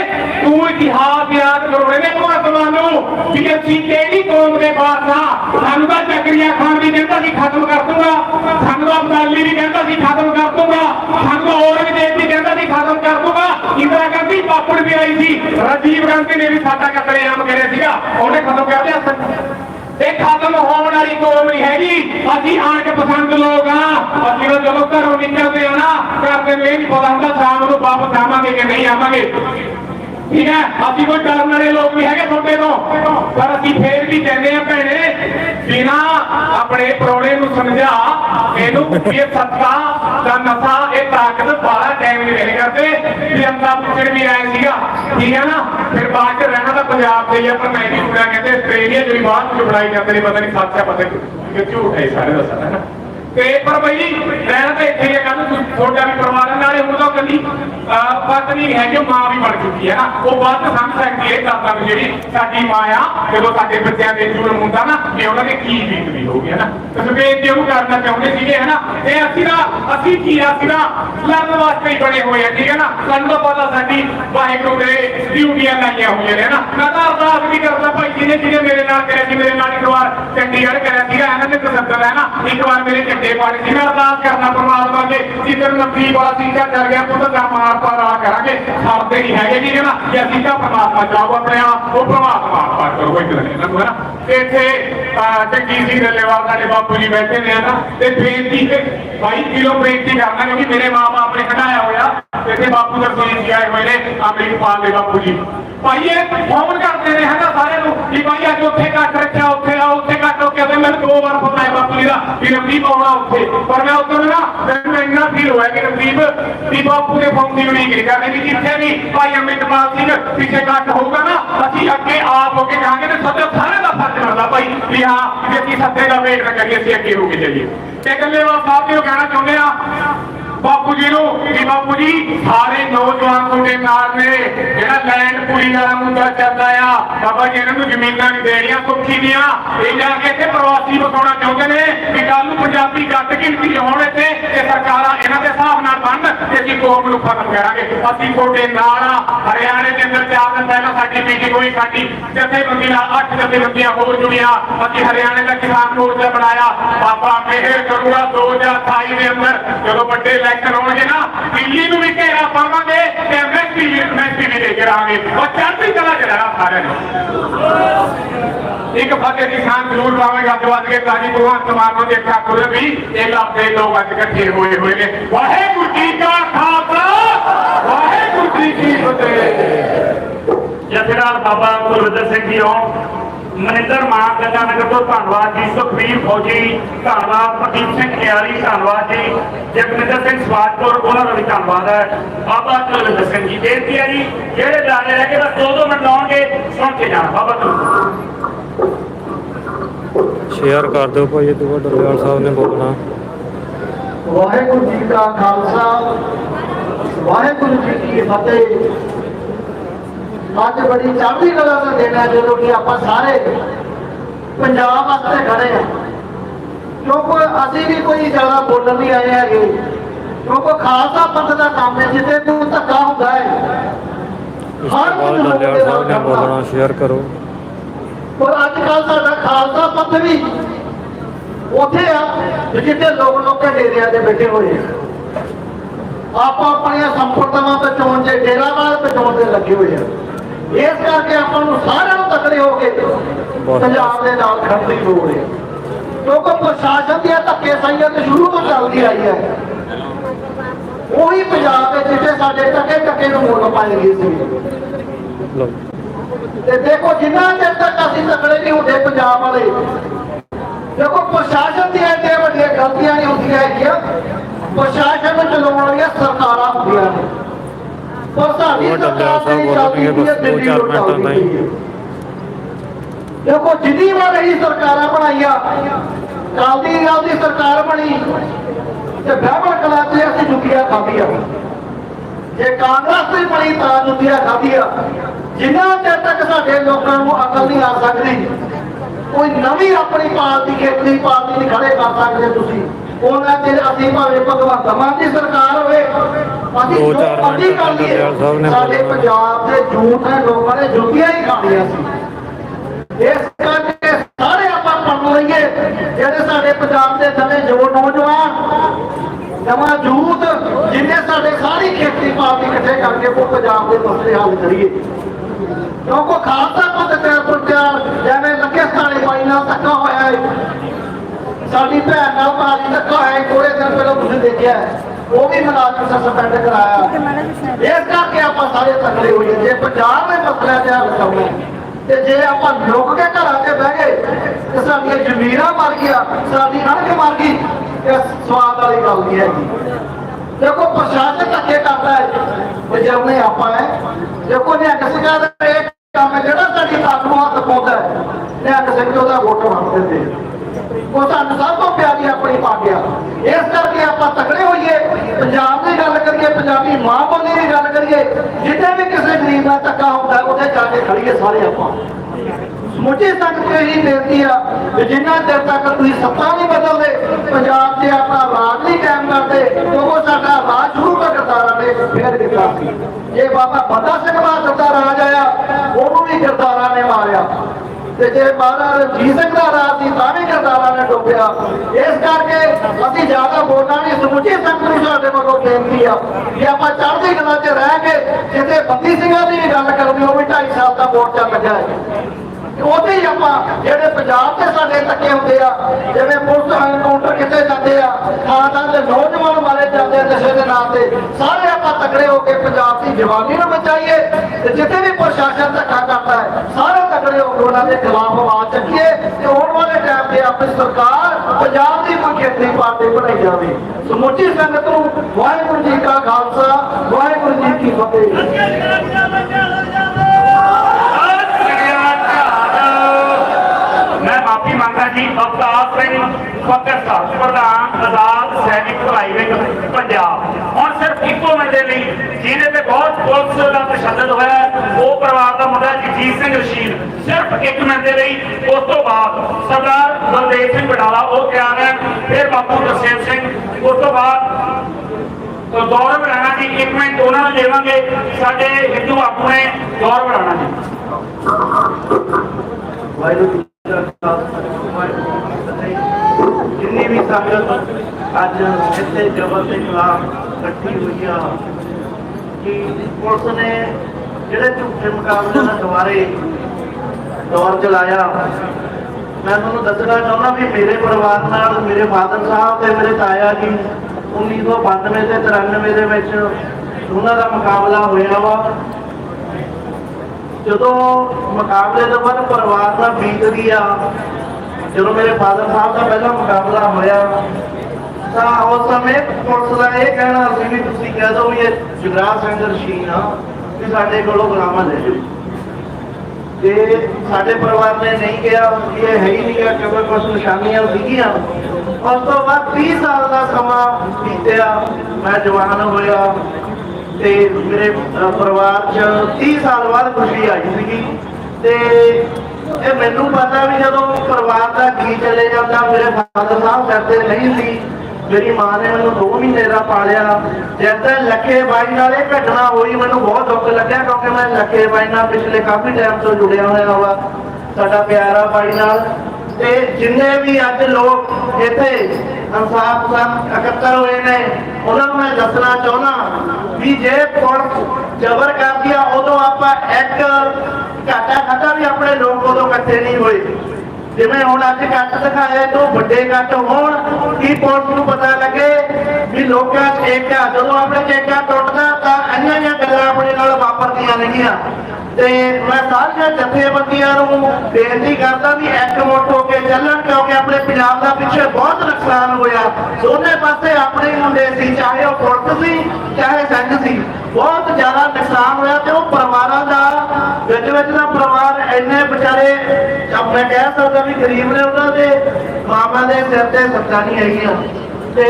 ਤੂੰ ਇਤਿਹਾਸ ਯਾਦ ਕਰੋੜੇ ਨੇ ਭਗਵਾਨ ਨੂੰ। ਵੀ ਅਸੀਂ ਕਿਹੜੀ ਕੌਮ ਦੇ ਬਾਸ ਸਾਨੂੰ ਤਾਂ ਚੱਕਰੀਆਂ ਖਾਨ ਵੀ ਕਹਿੰਦਾ ਸੀ, ਖਤਮ ਕਰ ਦੂੰਗਾ। ਸਾਨੂੰ ਤਾਂ ਅਬਦਾਲੀ ਵੀ ਕਹਿੰਦਾ ਸੀ, ਖਤਮ ਕਰ ਦੂੰਗਾ। ਸਾਨੂੰ ਤਾਂ ਔਰੰਗਜ਼ੇਬ ਵੀ ਕਹਿੰਦਾ ਸੀ, ਖਤਮ ਕਰ ਦੂੰਗਾ। ਇੰਦਰਾ ਗਾਂਧੀ ਪਾਪੜ ਵੀ ਆਈ ਸੀ। ਰਾਜੀਵ ਗਾਂਧੀ ਨੇ ਵੀ ਸਾਡਾ ਕਤਲੇਆਮ ਕਰਿਆ ਸੀਗਾ। ਉਹਨੇ ਖਤਮ ਕਰ ਦਿਆ ਇਹ ਖਤਮ ਹੋਣ ਵਾਲੀ ਕੌਮ ਨਹੀਂ ਹੈਗੀ। ਅਸੀਂ ਆਣ ਕੇ ਪਸੰਦ ਲੋਕ ਆ। ਅਸੀਂ ਜਦੋਂ ਘਰੋਂ ਨਿਕਲਦੇ ਆ ਨਾ ਕਰਦੇ ਨੂੰ ਇਹ ਨਹੀਂ ਪਤਾ ਹੁੰਦਾ ਸ਼ਾਮ ਨੂੰ ਵਾਪਸ ਆਵਾਂਗੇ ਕਿ ਨਹੀਂ ਆਵਾਂਗੇ? ਠੀਕ ਹੈ ਅਸੀਂ ਕੋਈ ਡਰਨ ਵਾਲੇ ਲੋਕ ਵੀ ਹੈਗੇ ਤੁਹਾਡੇ ਤੋਂ। ਪਰ ਅਸੀਂ ਫੇਰ ਵੀ ਕਹਿੰਦੇ ਆ ਭੈਣੇ, ਬਿਨਾ ਆਪਣੇ ਪ੍ਰੋਣੇ ਨੂੰ ਸਮਝਾ ਇਹਨੂੰ ਇਹ ਸੱਤਾ ਦਾ ਨਸ਼ਾ, ਇਹ ਤਾਕਤ ਬਾਹਲਾ ਟਾਈਮ ਨਹੀਂ ਰਹਿ ਕਰਦੇ। ਵੀ ਅੰਦਾ ਪੁੱਛਣ ਵੀ ਆਇਆ ਸੀਗਾ। ਠੀਕ ਹੈ ਨਾ? ਫਿਰ ਬਾਅਦ ਚ ਰਹਿਣਾ ਤਾਂ ਪੰਜਾਬ ਦੇ ਹੀ ਆ, ਪਰ ਮੈਂ ਵੀ ਸੁਣਿਆ ਕਹਿੰਦੇ ਆਸਟ੍ਰੇਲੀਆ ਜਿਹੜੀ ਬਾਅਦ ਚ ਬਣਾਈ ਜਾਂਦੇ ਨੇ, ਪਤਾ ਨਹੀਂ ਸੱਚ ਹੈ ਪਤਾ ਨਹੀਂ ਝੂਠ ਹੈ ਸਾਰੇ ਦਾ ਸਾਰਾ ਨਾ? ਤੇ ਪਰ ਬਈ ਰਹਿਣਾ ਤਾਂ ਇੱਥੇ ਹੀ ਹੈ ਕੱਲ ਤੁਹਾਡਾ ਵੀ ਪਰਿਵਾਰ ਹੈ, ਨਾਲੇ ਹੁਣ ਤਾਂ ਕੱਲੀ ਪਤਨੀ ਹੈ ਕਿ ਮਾਂ ਵੀ ਬਣ ਚੁੱਕੀ ਹੈ ਨਾ। ਉਹ ਬਾਤ ਸਮਝ ਸਕਦੀ ਹੈ ਦਾਦਾ ਨੂੰ ਜਿਹੜੀ ਸਾਡੀ ਮਾਂ ਆ ਜਦੋਂ ਸਾਡੇ ਬੱਚਿਆਂ ਦੇ ਜੁਰਮ ਹੁੰਦਾ ਨਾ ਕਿ ਉਹਨਾਂ ਦੇ ਕੀ ਬੀਤਦੀ ਹੋਊਗੀ ਹੈ ਨਾ। ਤੇ ਸੁਬੇਦ ਕਰਨਾ ਚਾਹੁੰਦੇ ਸੀਗੇ ਹੈ ਨਾ। ਇਹ ਅਸੀਂ ਨਾ ਅਸੀਂ ਕੀ ਆ ਅਸੀਂ ਨਾ ਲੜਨ ਵਾਸਤੇ ਹੀ ਬਣੇ ਹੋਏ ਆ ਠੀਕ ਹੈ ਨਾ। ਸਾਨੂੰ ਤਾਂ ਪਤਾ ਸਾਡੀ ਵਾਹਿਗੁਰੂ ਦੇ ਡਿਊਟੀਆਂ ਲਾਈਆਂ ਹੋਈਆਂ ਨੇ ਨਾ। ਮੈਂ ਤਾਂ ਅਰਦਾਸ ਵੀ ਕਰਦਾ ਭਾਈ ਜਿਹਨੇ ਜਿਹਨੇ ਮੇਰੇ ਨਾਲ ਕਰਿਆ ਸੀ ਮੇਰੇ ਨਾਲ ਇੱਕ ਵਾਰ ਚੰਡੀਗੜ੍ਹ ਕਰਿਆ ਸੀਗਾ ਇਹਨਾਂ ਨੇ ਤਸੱਦਰ ਹੈ ਨਾ ਇੱਕ ਵਾਰ ਮੇਰੇ ਝੰਡੇ ਪਾੜੇ ਸੀ ਮੈਂ ਅਰਦਾਸ ਕਰਨਾ ਪਰਮਾਤਮਾ ਅੱਗੇ, ਜਿੱਧਰ ਨਸੀਬ ਵਾਲਾ ਸੀਗਾ ਚੱਲ ਗਿਆ, ਪੁੱਤ ਦਾ ਮਾਰ ਪਾਰ ਆ ਕਰਾਂਗੇ। ਸਾਡੇ ਨਹੀਂ ਹੈਗੇ ਜੀ ਨਾ ਕਿ ਅਸੀਂ ਤਾਂ ਪਰਮਾਤਮਾ ਚਾਹੋ ਆਪਣੇ ਆਪ, ਉਹ ਪਰਮਾਤਮਾ ਪਾਰ ਕਰੋ ਇੱਕ ਦਿਨ ਇਹਨਾਂ ਨੂੰ ਹੈ ਨਾ ਇੱਥੇ ਚੰਗੀ ਜੱਗੀ ਸਿੰਘ ਡੱਲੇਵਾਲ ਸਾਡੇ ਬਾਪੂ ਜੀ ਬੈਠੇ ਨੇ ਨਾ ਤੇ ਬੇਨਤੀ ਤੇ 22 ਕਿਲੋ ਬੇਨਤੀ ਕਰਨਾ, ਕਿਉਂਕਿ ਮੇਰੇ ਮਾਂ-ਬਾਪ ਨੇ ਕਢਾਇਆ ਹੋਇਆ ਇੱਥੇ ਬਾਪੂ ਦਾ ਜੀ ਆਏ ਹੋਏ ਨੇ ਅਮਰੀਕਪਾਲ ਦੇ ਬਾਪੂ ਜੀ। ਭਾਈ, ਇਹ ਫੋਨ ਕਰਦੇ ਨੇ ਹਨਾ ਸਾਰਿਆਂ ਨੂੰ ਕਿ ਭਾਈ ਅੱਜ ਉੱਥੇ ਕੱਟ ਰੱਖਿਆ, ਉੱਥੇ ਆ ਉੱਥੇ ਕੱਟ ਹੋ ਕੇ ਮੈਨੂੰ ਦੋ ਵਾਰ ਫੋਨ ਹੈ ਬਾਪੂ ਜੀ ਦਾ ਕਿ ਨਵਦੀਪ ਆਉਣਾ ਉੱਥੇ। ਪਰ ਮੈਂ ਉੱਧਰ ਨਾ ਮੈਨੂੰ ਇੰਨਾ ਫੀਲ ਹੋਇਆ ਕਿ ਨਵਦੀਪ ਵੀ ਬਾਪੂ ਦੇ ਫੋਨ ਦੀ ਉਡੀਕ ਨਹੀਂ ਕਰਨੀ, ਵੀ ਜਿੱਥੇ ਵੀ ਭਾਈ ਅਮਰਿਤਪਾਲ ਸਿੰਘ ਪਿੱਛੇ ਘੱਟ ਹੋਊਗਾ ਨਾ, ਅਸੀਂ ਅੱਗੇ ਆਪ ਹੋ ਕੇ ਕਹਾਂਗੇ ਤੇ ਸਾਡੇ ਸਾਰੇ ਦਾ ਫਰਜ਼ ਬਣਦਾ ਭਾਈ ਵੀ ਹਾਂ ਕਿ ਅਸੀਂ ਸੱਤੇ ਦਾ ਵੇਟ ਨਾ ਕਰੀਏ, ਅਸੀਂ ਅੱਗੇ ਹੋ ਕੇ ਜਾਈਏ ਤੇ ਗੱਲੇਵਾਲ ਸਾਹਿਬ ਜੀ ਨੂੰ ਕਹਿਣਾ ਚਾਹੁੰਦੇ ਆ ਬਾਪੂ ਜੀ ਨੂੰ ਕਿ ਬਾਪੂ ਜੀ, ਸਾਰੇ ਨੌਜਵਾਨ ਤੁਹਾਡੇ ਨਾਲ ਨੇ, ਜਿਹੜਾ ਲੈਂਡ ਪੂਰੀ ਵਾਲਾ ਮੁੰਡਾ ਚੱਲਦਾ ਆ, ਬਾਬਾ ਜੀ ਇਹਨਾਂ ਨੂੰ ਜ਼ਮੀਨਾਂ ਨਹੀਂ ਦੇਣੀਆਂ ਸੁੱਖੀ ਦੀਆਂ। ਇਹ ਜਾ ਕੇ ਇੱਥੇ ਪ੍ਰਵਾਸੀ ਬਸਾਉਣਾ ਚਾਹੁੰਦੇ ਨੇ ਕਿ ਕੱਲ ਨੂੰ ਪੰਜਾਬੀ ਘੱਟ ਗਿਣਤੀ ਹੋਣ ਇੱਥੇ ਤੇ ਸਰਕਾਰਾਂ ਇਹਨਾਂ ਦੇ ਹਿਸਾਬ ਨਾਲ ਬੰਨ ਤੇ ਅਸੀਂ ਕੌਮ ਨੂੰ ਖਤਮ ਕਰਾਂਗੇ। ਅਸੀਂ ਤੁਹਾਡੇ ਨਾਲ ਆ, ਹਰਿਆਣੇ ਦੇ ਅੰਦਰ ਚਾਰ ਦਿਨ ਪਹਿਲਾਂ ਸਾਡੀ ਮੀਟਿੰਗ ਹੋਈ, ਸਾਡੀ ਜਥੇਬੰਦੀ ਨਾਲ ਅੱਠ ਜਥੇਬੰਦੀਆਂ ਹੋਰ ਜੁੜੀਆਂ। ਅਸੀਂ ਹਰਿਆਣੇ ਦਾ ਕਿਸਾਨ ਮੋਰਚਾ ਬਣਾਇਆ। ਬਾਬਾ ਮਿਹਰ ਕਰੂਗਾ 2028 ਦੇ ਅੰਦਰ, ਜਦੋਂ ਵੱਡੇ ਇਲੈਕਸ਼ਨ ਹੋਣਗੇ ਨਾ, ਦਿੱਲੀ ਨੂੰ ਵੀ ਘੇਰਾ ਪਾਵਾਂਗੇ ਤੇ ਐਮਐਸਪੀ ਐਮਐਸਪੀ ਵੀ ਦੇ ਕੇ ਰਹਾਂਗੇ। ਉਹ ਚੜ੍ਹਦੀ ਕਲਾ ਚ ਰਹਿਣਾ ਸਾਰਿਆਂ ਨੇ। ਇੱਕ ਫਤਿਹ ਦੀ ਖਾਨ ਜ਼ਰੂਰ ਪਾਵੇਗਾ ਅੱਜ ਵੱਜ ਕੇ ਤਾਜੀ ਭਗਵਾਨ ਸਮਾਨ ਨੂੰ ਦੇਖਾ ਖੁੱਲ ਵੀ, ਇਹ ਲੱਭਦੇ ਲੋਕ ਅੱਜ ਇਕੱਠੇ ਹੋਏ ਹੋਏ ਨੇ। ਵਾਹਿਗੁਰੂ ਜੀ ਕਾ ਖਾਲਸਾ, ਵਾਹਿਗੁਰੂ ਜੀ ਕੀ ਫਤਿਹ। ਜਥੇਦਾਰ ਬਾਬਾ ਗੁਰਵਿੰਦਰ ਸਿੰਘ ਜੀ ਆਉਣ। ਮਨਿੰਦਰ ਮਾਨ ਗੰਗਾ ਨਗਰ ਤੋਂ ਧੰਨਵਾਦ ਜੀ ਸੁਖਵੀਰ ਫੌਜੀ ਧੰਨਵਾਦ ਪ੍ਰਦੀਪ ਸਿੰਘ ਖਿਆਲੀ ਧੰਨਵਾਦ ਜੀ ਜਗਮਿੰਦਰ ਸਿੰਘ ਸਵਾਜਪੁਰ ਉਹਨਾਂ ਦਾ ਵੀ ਧੰਨਵਾਦ ਹੈ ਬਾਬਾ ਗੁਰਵਿੰਦਰ ਸਿੰਘ ਜੀ ਬੇਨਤੀ ਹੈ ਜੀ ਜਿਹੜੇ ਦਾਣੇ ਰਹਿ ਗਏ ਬਸ ਦੋ ਦੋ ਮਿੰਟ ਲਾਉਣਗੇ ਸੁਣ ਕੇ ਜਾਣਾ ਬਾਬਾ ਗੁਰਵਿੰਦਰ ਸ਼ੇਅਰ ਕਰ ਦਿਓ ਭਾਈ ਇਹ ਤੋਂ ਬਾਅਦ ਡੱਲੇਵਾਲ ਸਾਹਿਬ ਨੇ ਬੋਲਣਾ ਵਾਹਿਗੁਰੂ ਜੀ ਕਾ ਖਾਲਸਾ ਵਾਹਿਗੁਰੂ ਜੀ ਕੀ ਫਤਿਹ ਅੱਜ ਬੜੀ ਚੜ੍ਹਦੀ ਕਲਾ ਦਾ ਦਿਨ ਹੈ ਜਦੋਂ ਕਿ ਆਪਾਂ ਸਾਰੇ ਪੰਜਾਬ ਵਾਸਤੇ ਖੜੇ ਆ ਕਿਉਂਕਿ ਅਸੀਂ ਵੀ ਕੋਈ ਜ਼ਿਆਦਾ ਬੋਲਣ ਨਹੀਂ ਆਏ ਹੈਗੇ। ਕਿਉਂਕਿ ਖਾਲਸਾ ਪੰਥ ਦਾ ਕੰਮ ਹੈ ਜਿੱਥੇ ਨੂੰ ਧੱਕਾ ਹੁੰਦਾ ਹੈ। ਇਸ ਤੋਂ ਬਾਅਦ ਡੱਲੇਵਾਲ ਸਾਹਿਬ ਨੇ ਬੋਲਣਾ ਸ਼ੇਅਰ ਕਰੋ। ਪਰ ਅੱਜ ਕੱਲ ਸਾਡਾ ਖਾਲਸਾ ਪੰਥ ਵੀ ਉੱਥੇ ਆ ਜਿੱਥੇ ਲੋਕ ਲੋਕਾਂ ਡੇਰਿਆਂ ਦੇ ਬੈਠੇ ਹੋਏ ਆ। ਆਪਾਂ ਆਪਣੀਆਂ ਸੰਪਰਦਾਵਾਂ ਬਚਾਉਣ ਦੇ ਡੇਰਾਵਾਲ ਬਚਾਉਣ ਦੇ ਲੱਗੇ ਹੋਏ ਆ। ਇਸ ਕਰਕੇ ਆਪਾਂ ਨੂੰ ਸਾਰਿਆਂ ਨੂੰ ਤਕੜੇ ਹੋ ਕੇ ਪੰਜਾਬ ਦੇ ਨਾਲ ਖੜਨ ਦੀ ਲੋੜ ਹੈ। ਕਿਉਂਕਿ ਪ੍ਰਸ਼ਾਸਨ ਦੀਆਂ ਧੱਕੇ ਸਾਈਆਂ ਤੇ ਸ਼ੁਰੂ ਤੋਂ ਚੱਲਦੀ ਆਈ ਹੈ। ਉਹੀ ਪੰਜਾਬ ਵਿੱਚ ਜਿੱਥੇ ਸਾਡੇ ਟਕੇ ਟਕੇ ਨੂੰ ਮੁੱਲ ਪਾਏ ਗਏ ਸੀ। ਤੇ ਦੇਖੋ ਜਿੰਨਾ ਚਿਰ ਤੱਕ ਅਸੀਂ ਤਕੜੇ ਨਹੀਂ ਹੁੰਦੇ ਪੰਜਾਬ ਵਾਲੇ ਦੇਖੋ ਪ੍ਰਸ਼ਾਸਨ ਦੀਆਂ ਐਡੇ ਵੱਡੀਆਂ ਗਲਤੀਆਂ ਨਹੀਂ ਹੁੰਦੀਆਂ ਹੈਗੀਆਂ। ਪ੍ਰਸ਼ਾਸਨ ਨੂੰ ਚਲਾਉਣ ਵਾਲੀਆਂ ਸਰਕਾਰਾਂ ਹੁੰਦੀਆਂ ਨੇ। ਉਹ ਡੱਲਿਆ ਸਾਹਿਬ ਬੋਲਣਗੇ ਬਸ ਦੋ ਤੋਂ ਹੈ। ਦੇਖੋ ਜਿੰਨੀ ਵਾਰ ਇਹ ਸਰਕਾਰਾਂ ਬਣਾਈਆਂ ਕਾਲਦੀ ਗੱਲ ਦੀ ਸਰਕਾਰ ਬਣੀ ਤੇ ਬਹਿਬਲ ਕਲਾ ਤੇ ਅਸੀਂ ਜੁੱਤੀਆਂ ਖਾਧੀਆਂ ਜੇ ਕਾਂਗਰਸ ਦੀ ਬਣੀ ਤਾਂ ਜੁੱਤੀਆਂ ਖਾਧੀਆਂ ਜਿੰਨਾ ਚਿਰ ਤੱਕ ਸਾਡੇ ਲੋਕਾਂ ਨੂੰ ਅਕਲ ਨਹੀਂ ਆ ਸਕਦੀ ਕੋਈ ਨਵੀਂ ਆਪਣੀ ਪਾਰਟੀ ਖੇਤਰੀ ਪਾਰਟੀ ਨਹੀਂ ਖੜੇ ਕਰ ਸਕਦੇ ਤੁਸੀਂ ਉਹਨਾਂ ਚਿਰ ਅਸੀਂ ਭਾਵੇਂ ਭਗਵੰਤ ਮਾਨ ਦੀ ਸਰਕਾਰ ਹੋਵੇ ਦੋ ਚਾਰ ਮਿੰਟ ਡੱਲੇਵਾਲ ਸਾਹਿਬ ਨੇ ਸਾਡੇ। ਪੰਜਾਬ ਦੇ ਹੈ ਲੋਕਾਂ ਨੇ ਜੁੱਤੀਆਂ ਹੀ ਖਾਣੀਆਂ ਸੀ। ਇਸ ਕਰਕੇ ਸਾਰੇ ਆਪਾਂ ਪੜ੍ਹ ਲਈਏ ਜਿਹੜੇ ਸਾਡੇ ਪੰਜਾਬ ਦੇ ਥੱਲੇ ਜੋ ਨੌਜਵਾਨ ਨਵਾਂ ਯੂਥ ਜਿੰਨੇ ਸਾਡੇ ਸਾਰੀ ਖੇਤੀ ਪਾਰਟੀ ਇਕੱਠੇ ਕਰਕੇ ਉਹ ਪੰਜਾਬ ਦੇ ਮਸਲੇ ਹੱਲ ਕਰੀਏ। ਕਿਉਂਕਿ ਖਾਲਸਾ ਪੰਥ ਤੇ ਪ੍ਰਚਾਰ ਜਿਵੇਂ ਲੱਗੇ ਸਥਾਨੇ ਪਾਈ ਨਾਲ ਧੱਕਾ ਹੋਇਆ ਹੈ ਸਾਡੀ ਭੈਣ ਨਾਲ ਭਾਰੀ ਧੱਕਾ ਹੋਇਆ ਹੈ, ਥੋੜੇ ਦਿਨ ਪਹਿਲਾਂ ਤੁਸੀਂ ਦੇਖਿਆ ਹੈ। ਉਹ ਵੀ ਮੁਲਾਜ਼ਮ ਸਸਪੈਂਡ ਕਰਾਇਆ। ਇਸ ਕਰਕੇ ਆਪਾਂ ਸਾਰੇ ਤਕੜੇ ਹੋਈਏ ਜੇ ਪੰਜਾਬ ਦੇ ਮਸਲਿਆਂ ਤੇ ਹੱਲ ਕਰਨਾ ਹੈ, ਤੇ ਜੇ ਆਪਾਂ ਲੁਕ ਕੇ ਘਰਾਂ 'ਚ ਬਹਿ ਗਏ ਤੇ ਸਾਡੀਆਂ ਜ਼ਮੀਰਾਂ ਮਰ ਗਿਆ ਸਾਡੀ ਅਣਖ ਮਰ ਗਈ ਇਹ ਸਵਾਦ ਵਾਲੀ ਗੱਲ ਨਹੀਂ ਹੈਗੀ। ਦੇਖੋ ਪ੍ਰਸ਼ਾਸਨ ਧੱਕੇ ਕਰਦਾ ਹੈ। ਵਜਾਉਣੇ ਆਪਾਂ ਹੈ ਦੇਖੋ ਨਿਹੰਗ ਸਿੰਘਾਂ ਦਾ ਇਹ ਕੰਮ ਜਿਹੜਾ ਸਾਡੀ ਤਾਕਤ ਨੂੰ ਹੱਥ ਪਾਉਂਦਾ ਹੈ ਨਿਹੰਗ ਸਿੰਘ ਉਹਦਾ ਵੋਟ ਮੰਗ ਦਿੰਦੇ ਉਹ ਸਾਨੂੰ ਸਭ ਤੋਂ ਪਿਆਰੀ ਆਪਣੀ ਪਾਗਿਆ ਇਸ ਕਰਕੇ ਆਪਾਂ ਤਕੜੇ ਹੋਈਏ, ਪੰਜਾਬ ਦੀ ਗੱਲ ਕਰੀਏ, ਪੰਜਾਬੀ ਮਾਂ ਬੋਲੀ ਦੀ ਗੱਲ ਕਰੀਏ, ਜਿੱਥੇ ਵੀ ਕਿਸੇ ਗਰੀਬ ਦਾ ਧੱਕਾ ਹੁੰਦਾ, ਉੱਥੇ ਜਾ ਕੇ ਖੜੀਏ ਸਾਰੇ ਆਪਾਂ। ਸਮੁੱਚੀ ਸੰਗਤ ਨੂੰ ਇਹੀ ਬੇਨਤੀ ਆ ਕਿ ਜਿੰਨਾ ਚਿਰ ਤੱਕ ਤੁਸੀਂ ਸੱਤਾ ਨਹੀਂ ਬਦਲਦੇ, ਪੰਜਾਬ 'ਚ ਆਪਣਾ ਰਾਜ ਨਹੀਂ ਕਾਇਮ ਕਰਦੇ ਉਹ ਸਾਡਾ ਰਾਜ ਸ਼ੁਰੂ ਤੋਂ ਗਰਦਾਰਾਂ ਨੇ ਫੇਰ ਦਿੱਤਾ ਸੀ ਇਹ ਬਾਬਾ ਬੰਦਾ ਸਿੰਘ ਬਹਾਦਰ ਦਾ ਰਾਜ ਆਇਆ, ਉਹਨੂੰ ਵੀ ਗਰਦਾਰਾਂ ਨੇ ਮਾਰਿਆ। ਤੇ ਜੇ ਮਹਾਰਾਜਾ ਰਣਜੀਤ ਸਿੰਘ ਦਾ ਰਾਜ ਸੀ ਤਾਂ ਵੀ ਗਰਦਾਰਾ ਨੇ ਡੋਬਿਆ, ਇਸ ਕਰਕੇ ਅਸੀਂ ਜ਼ਿਆਦਾ ਬੋਲਣਾ ਨਹੀਂ ਸਮੁੱਚੀ ਸੰਗਤ ਨੂੰ ਸਾਡੇ ਵੱਲੋਂ ਬੇਨਤੀ ਆ ਕਿ ਆਪਾਂ ਚੜ੍ਹਦੀ ਕਲਾ 'ਚ ਰਹਿ ਕੇ ਜਿੱਥੇ ਬੰਦੀ ਸਿੰਘਾਂ ਦੀ ਗੱਲ ਕਰਨੀ ਉਹ ਵੀ 2.5 ਸਾਲ ਦਾ ਮੋਰਚਾ ਲੱਗਾ ਹੈ। ਉਹਦੇ ਹੀ ਆਪਾਂ ਜਿਹੜੇ ਪੰਜਾਬ ਤੇ ਸਾਡੇ ਧੱਕੇ ਹੁੰਦੇ ਆ, ਜਿਵੇਂ ਪੁਲਿਸ ਐਨਕਾਊਂਟਰ ਕਿਤੇ ਜਾਂਦੇ ਆ ਥਾਣਾਂ ਦੇ ਨੌਜਵਾਨ ਮਾਰੇ ਜਾਂਦੇ ਆ ਨਸ਼ੇ ਦੇ ਨਾਂ ਤੇ, ਸਾਰੇ ਆਪਾਂ ਤਕੜੇ ਹੋ ਕੇ ਪੰਜਾਬ ਦੀ ਜਵਾਨੀ ਨੂੰ ਬਚਾਈਏ ਤੇ ਜਿੱਥੇ ਵੀ ਪ੍ਰਸ਼ਾਸਨ ਧੱਕਾ ਕਰਦਾ ਹੈ, ਸਾਰੇ ਤਕੜੇ ਹੋ ਕੇ ਉਹਨਾਂ ਦੇ ਖਿਲਾਫ ਆਵਾਜ਼ ਚੱਕੀਏ ਤੇ ਆਉਣ ਵਾਲੇ ਟਾਈਮ ਤੇ ਆਪਣੀ ਸਰਕਾਰ ਪੰਜਾਬ ਦੀ ਕੋਈ ਖੇਤਰੀ ਪਾਰਟੀ ਬਣਾਈ ਜਾਵੇ। ਸਮੁੱਚੀ ਸੰਗਤ ਨੂੰ ਵਾਹਿਗੁਰੂ ਜੀ ਕਾ ਖਾਲਸਾ, ਵਾਹਿਗੁਰੂ ਜੀ ਕੀ ਫਤਿਹ। ਮੈਂ ਮਾਫੀ ਮੰਗਦਾ ਜੀ ਅਵਤਾਰ ਸਿੰਘ ਪਾਕਿਸਤਾਨ ਪ੍ਰਧਾਨ ਆਜ਼ਾਦ ਸੈਨਿਕ ਭਲਾਈ ਵਿੰਗ ਪੰਜਾਬ ਹੁਣ ਸਿਰਫ ਇੱਕੋ ਬੰਦੇ ਲਈ ਜਿਹਦੇ ਤੇ ਬਹੁਤ ਪੁਲਿਸ ਦਾ ਤਸ਼ੱਦਦ ਹੋਇਆ ਹੈ, ਉਹ ਪਰਿਵਾਰ ਦਾ ਮੁੰਡਾ ਜਗਜੀਤ ਸਿੰਘ ਰਸ਼ੀਦ ਸਿਰਫ ਇੱਕ ਮਿੰਟ ਦੇ ਲਈ ਉਸ ਤੋਂ ਬਾਅਦ ਸਰਦਾਰ ਬਲਦੇਵ ਸਿੰਘ ਬਡਾਲਾ ਉਹ ਤਿਆਰ ਹੈ ਫਿਰ ਬਾਪੂ ਦਰਸੇਵ ਸਿੰਘ ਉਸ ਤੋਂ ਬਾਅਦ ਤੋ ਗੌਰਵ ਰਾਣਾ ਜੀ ਇੱਕ ਮਿੰਟ ਉਹਨਾਂ ਨੂੰ ਦੇਵਾਂਗੇ ਸਾਡੇ ਹਿੰਦੂ ਆਗੂ ਨੇ ਗੌਰਵ ਰਾਣਾ ਜੀ ਵਾਹਿਗੁਰੂ ਜਿੰਨੀ ਵੀ ਸੰਗਤ ਅੱਜ ਇੱਥੇ ਜਬਰ ਦੇ ਖਿਲਾਫ ਇਕੱਠੀ ਹੋਈ ਆ, ਕਿ ਪੁਲਿਸ ਨੇ ਜਿਹੜੇ ਝੂਠੇ ਮੁਕਾਬਲੇ ਨਾਲ ਦੁਬਾਰੇ ਦੌਰ ਚਲਾਇਆ, ਮੈਂ ਤੁਹਾਨੂੰ ਦੱਸਣਾ ਚਾਹੁੰਦਾ ਵੀ ਮੇਰੇ ਪਰਿਵਾਰ ਨਾਲ, ਮੇਰੇ ਫਾਦਰ ਸਾਹਿਬ ਤੇ ਮੇਰੇ ਤਾਇਆ ਜੀ 1992 ਤੇ 93 ਦੇ ਵਿੱਚ ਉਹਨਾਂ ਦਾ ਮੁਕਾਬਲਾ ਹੋਇਆ ਵਾ। ਜਦੋਂ ਮੁਕਾਬਲੇ ਤੋਂ ਬਾਅਦ ਪਰਿਵਾਰ ਦਾ ਬੀਤਦੀ ਆ, ਜਦੋਂ ਮੇਰੇ ਫਾਦਰ ਸਾਹਿਬ ਦਾ ਪਹਿਲਾ ਮੁਕਾਬਲਾ ਹੋਇਆ, ਤਾਂ ਉਸ ਸਮੇਂ ਪੁਲਿਸ ਦਾ ਇਹ ਕਹਿਣਾ ਸੀ ਵੀ ਤੁਸੀਂ ਕਹਿ ਦਿਓ ਵੀ ਇਹ ਜੁਗਰਾਜ ਸਿੰਘ ਰਸ਼ੀਨ ਆ, ਵੀ ਸਾਡੇ ਕੋਲੋਂ ਗੁਲਾਮਾਂ ਲੈ ਜਾਓ ਤੇ ਸਾਡੇ ਪਰਿਵਾਰ ਨੇ ਨਹੀਂ ਕਿਹਾ ਕਿ ਇਹ ਹੈ ਹੀ ਨਹੀਂ ਕਿ ਕਿਉਂਕਿ ਕੁਝ ਨਿਸ਼ਾਨੀਆਂ ਸੀਗੀਆਂ। ਉਸ ਤੋਂ ਬਾਅਦ 30 ਸਾਲ ਦਾ ਸਮਾਂ ਬੀਤਿਆ, ਮੈਂ ਜਵਾਨ ਹੋਇਆ। ਤੇ ਮੇਰੇ ਪਰਿਵਾਰ 'ਚ 30 ਸਾਲ ਬਾਅਦ ਖੁਸ਼ੀ ਆਈ ਸੀਗੀ। ਤੇ ਇਹ ਮੈਨੂੰ ਪਤਾ ਵੀ ਜਦੋਂ ਪਰਿਵਾਰ ਦਾ ਕੀ ਚਲੇ ਜਾਂਦਾ, ਮੇਰੇ ਫਾਦਰ ਸਾਹਿਬ ਕਰਦੇ ਨਹੀਂ ਸੀ। ਮੇਰੀ ਮਾਂ ਨੇ ਮੈਨੂੰ 2 ਮਹੀਨੇ ਦਾ ਪਾਲਿਆ। ਜਦ ਲੱਖੇ ਬਾਈ ਨਾਲ ਇਹ ਘਟਨਾ ਹੋਈ, ਮੈਨੂੰ ਬਹੁਤ ਦੁੱਖ ਲੱਗਿਆ ਕਿਉਂਕਿ ਮੈਂ ਲੱਖੇ ਬਾਈ ਨਾਲ ਪਿਛਲੇ ਕਾਫੀ ਟਾਈਮ ਤੋਂ ਜੁੜਿਆ ਹੋਇਆ ਵਾ, ਸਾਡਾ ਪਿਆਰਾ ਬਾਈ ਨਾਲ। ਤੇ ਜਿੰਨੇ ਵੀ ਅੱਜ ਲੋਕ ਇੱਥੇ ਇਨਸਾਫ ਸਭ ਇਕੱਤਰ ਹੋਏ ਨੇ, ਉਹਨਾਂ ਨੂੰ ਮੈਂ ਦੱਸਣਾ ਚਾਹੁੰਦਾ ਵੀ ਜੇ ਪੁਲਿਸ ਜ਼ਬਰ ਕਰਦੀ ਆ ਉਦੋਂ ਆਪਾਂ ਇੱਕ ਘਾਟਾ ਖਾਦਾ ਵੀ ਆਪਣੇ ਲੋਕ ਉਦੋਂ ਇਕੱਠੇ ਨਹੀਂ ਹੋਏ। ਜਿਵੇਂ ਹੁਣ ਅੱਜ ਕੱਟ ਦਿਖਾਏ ਤੋਂ ਵੱਡੇ ਕੱਟ ਹੋਣ, ਕੀ ਪੁਲਿਸ ਨੂੰ ਪਤਾ ਲੱਗੇ ਵੀ ਲੋਕਾਂ 'ਚ ਏਕਾ ਜਦੋਂ ਆਪਣੇ ਚੇਕਾ ਟੁੱਟਦਾ, ਤਾਂ ਇੰਨੀਆਂ ਜਿਹੀਆਂ ਗੱਲਾਂ ਆਪਣੇ ਨਾਲ ਵਾਪਰਦੀਆਂ ਨੇਗੀਆਂ। ਤੇ ਮੈਂ ਸਾਰੀਆਂ ਜਥੇਬੰਦੀਆਂ ਨੂੰ ਬੇਨਤੀ ਕਰਦਾ ਵੀ ਇੱਕ ਹੋ ਕੇ ਚੱਲਣ, ਕਿਉਂਕਿ ਆਪਣੇ ਪੰਜਾਬ ਦਾ ਪਿੱਛੇ ਬਹੁਤ ਨੁਕਸਾਨ ਹੋਇਆ। ਦੋਨੇ ਪਾਸੇ ਆਪਣੇ ਹੀ ਮੁੰਡੇ ਸੀ, ਚਾਹੇ ਉਹ ਪੁਲਿਸ ਸੀ, ਚਾਹੇ ਸਿੰਘ ਸੀ। ਬਹੁਤ ਜ਼ਿਆਦਾ ਨੁਕਸਾਨ ਹੋਇਆ ਤੇ ਉਹ ਪਰਿਵਾਰਾਂ ਦਾ, ਵਿੱਚ ਵਿੱਚ ਦਾ ਪਰਿਵਾਰ ਇੰਨੇ ਵਿਚਾਰੇ ਅਬ ਮੈਂ ਕਹਿ ਸਕਦਾ ਵੀ ਗਰੀਬ ਨੇ ਉਹਨਾਂ ਦੇ ਮਾਮਾ ਦੇ ਸਿਰ ਤੇ ਸੱਤਾ ਨਹੀਂ ਹੈਗੀਆਂ। ਤੇ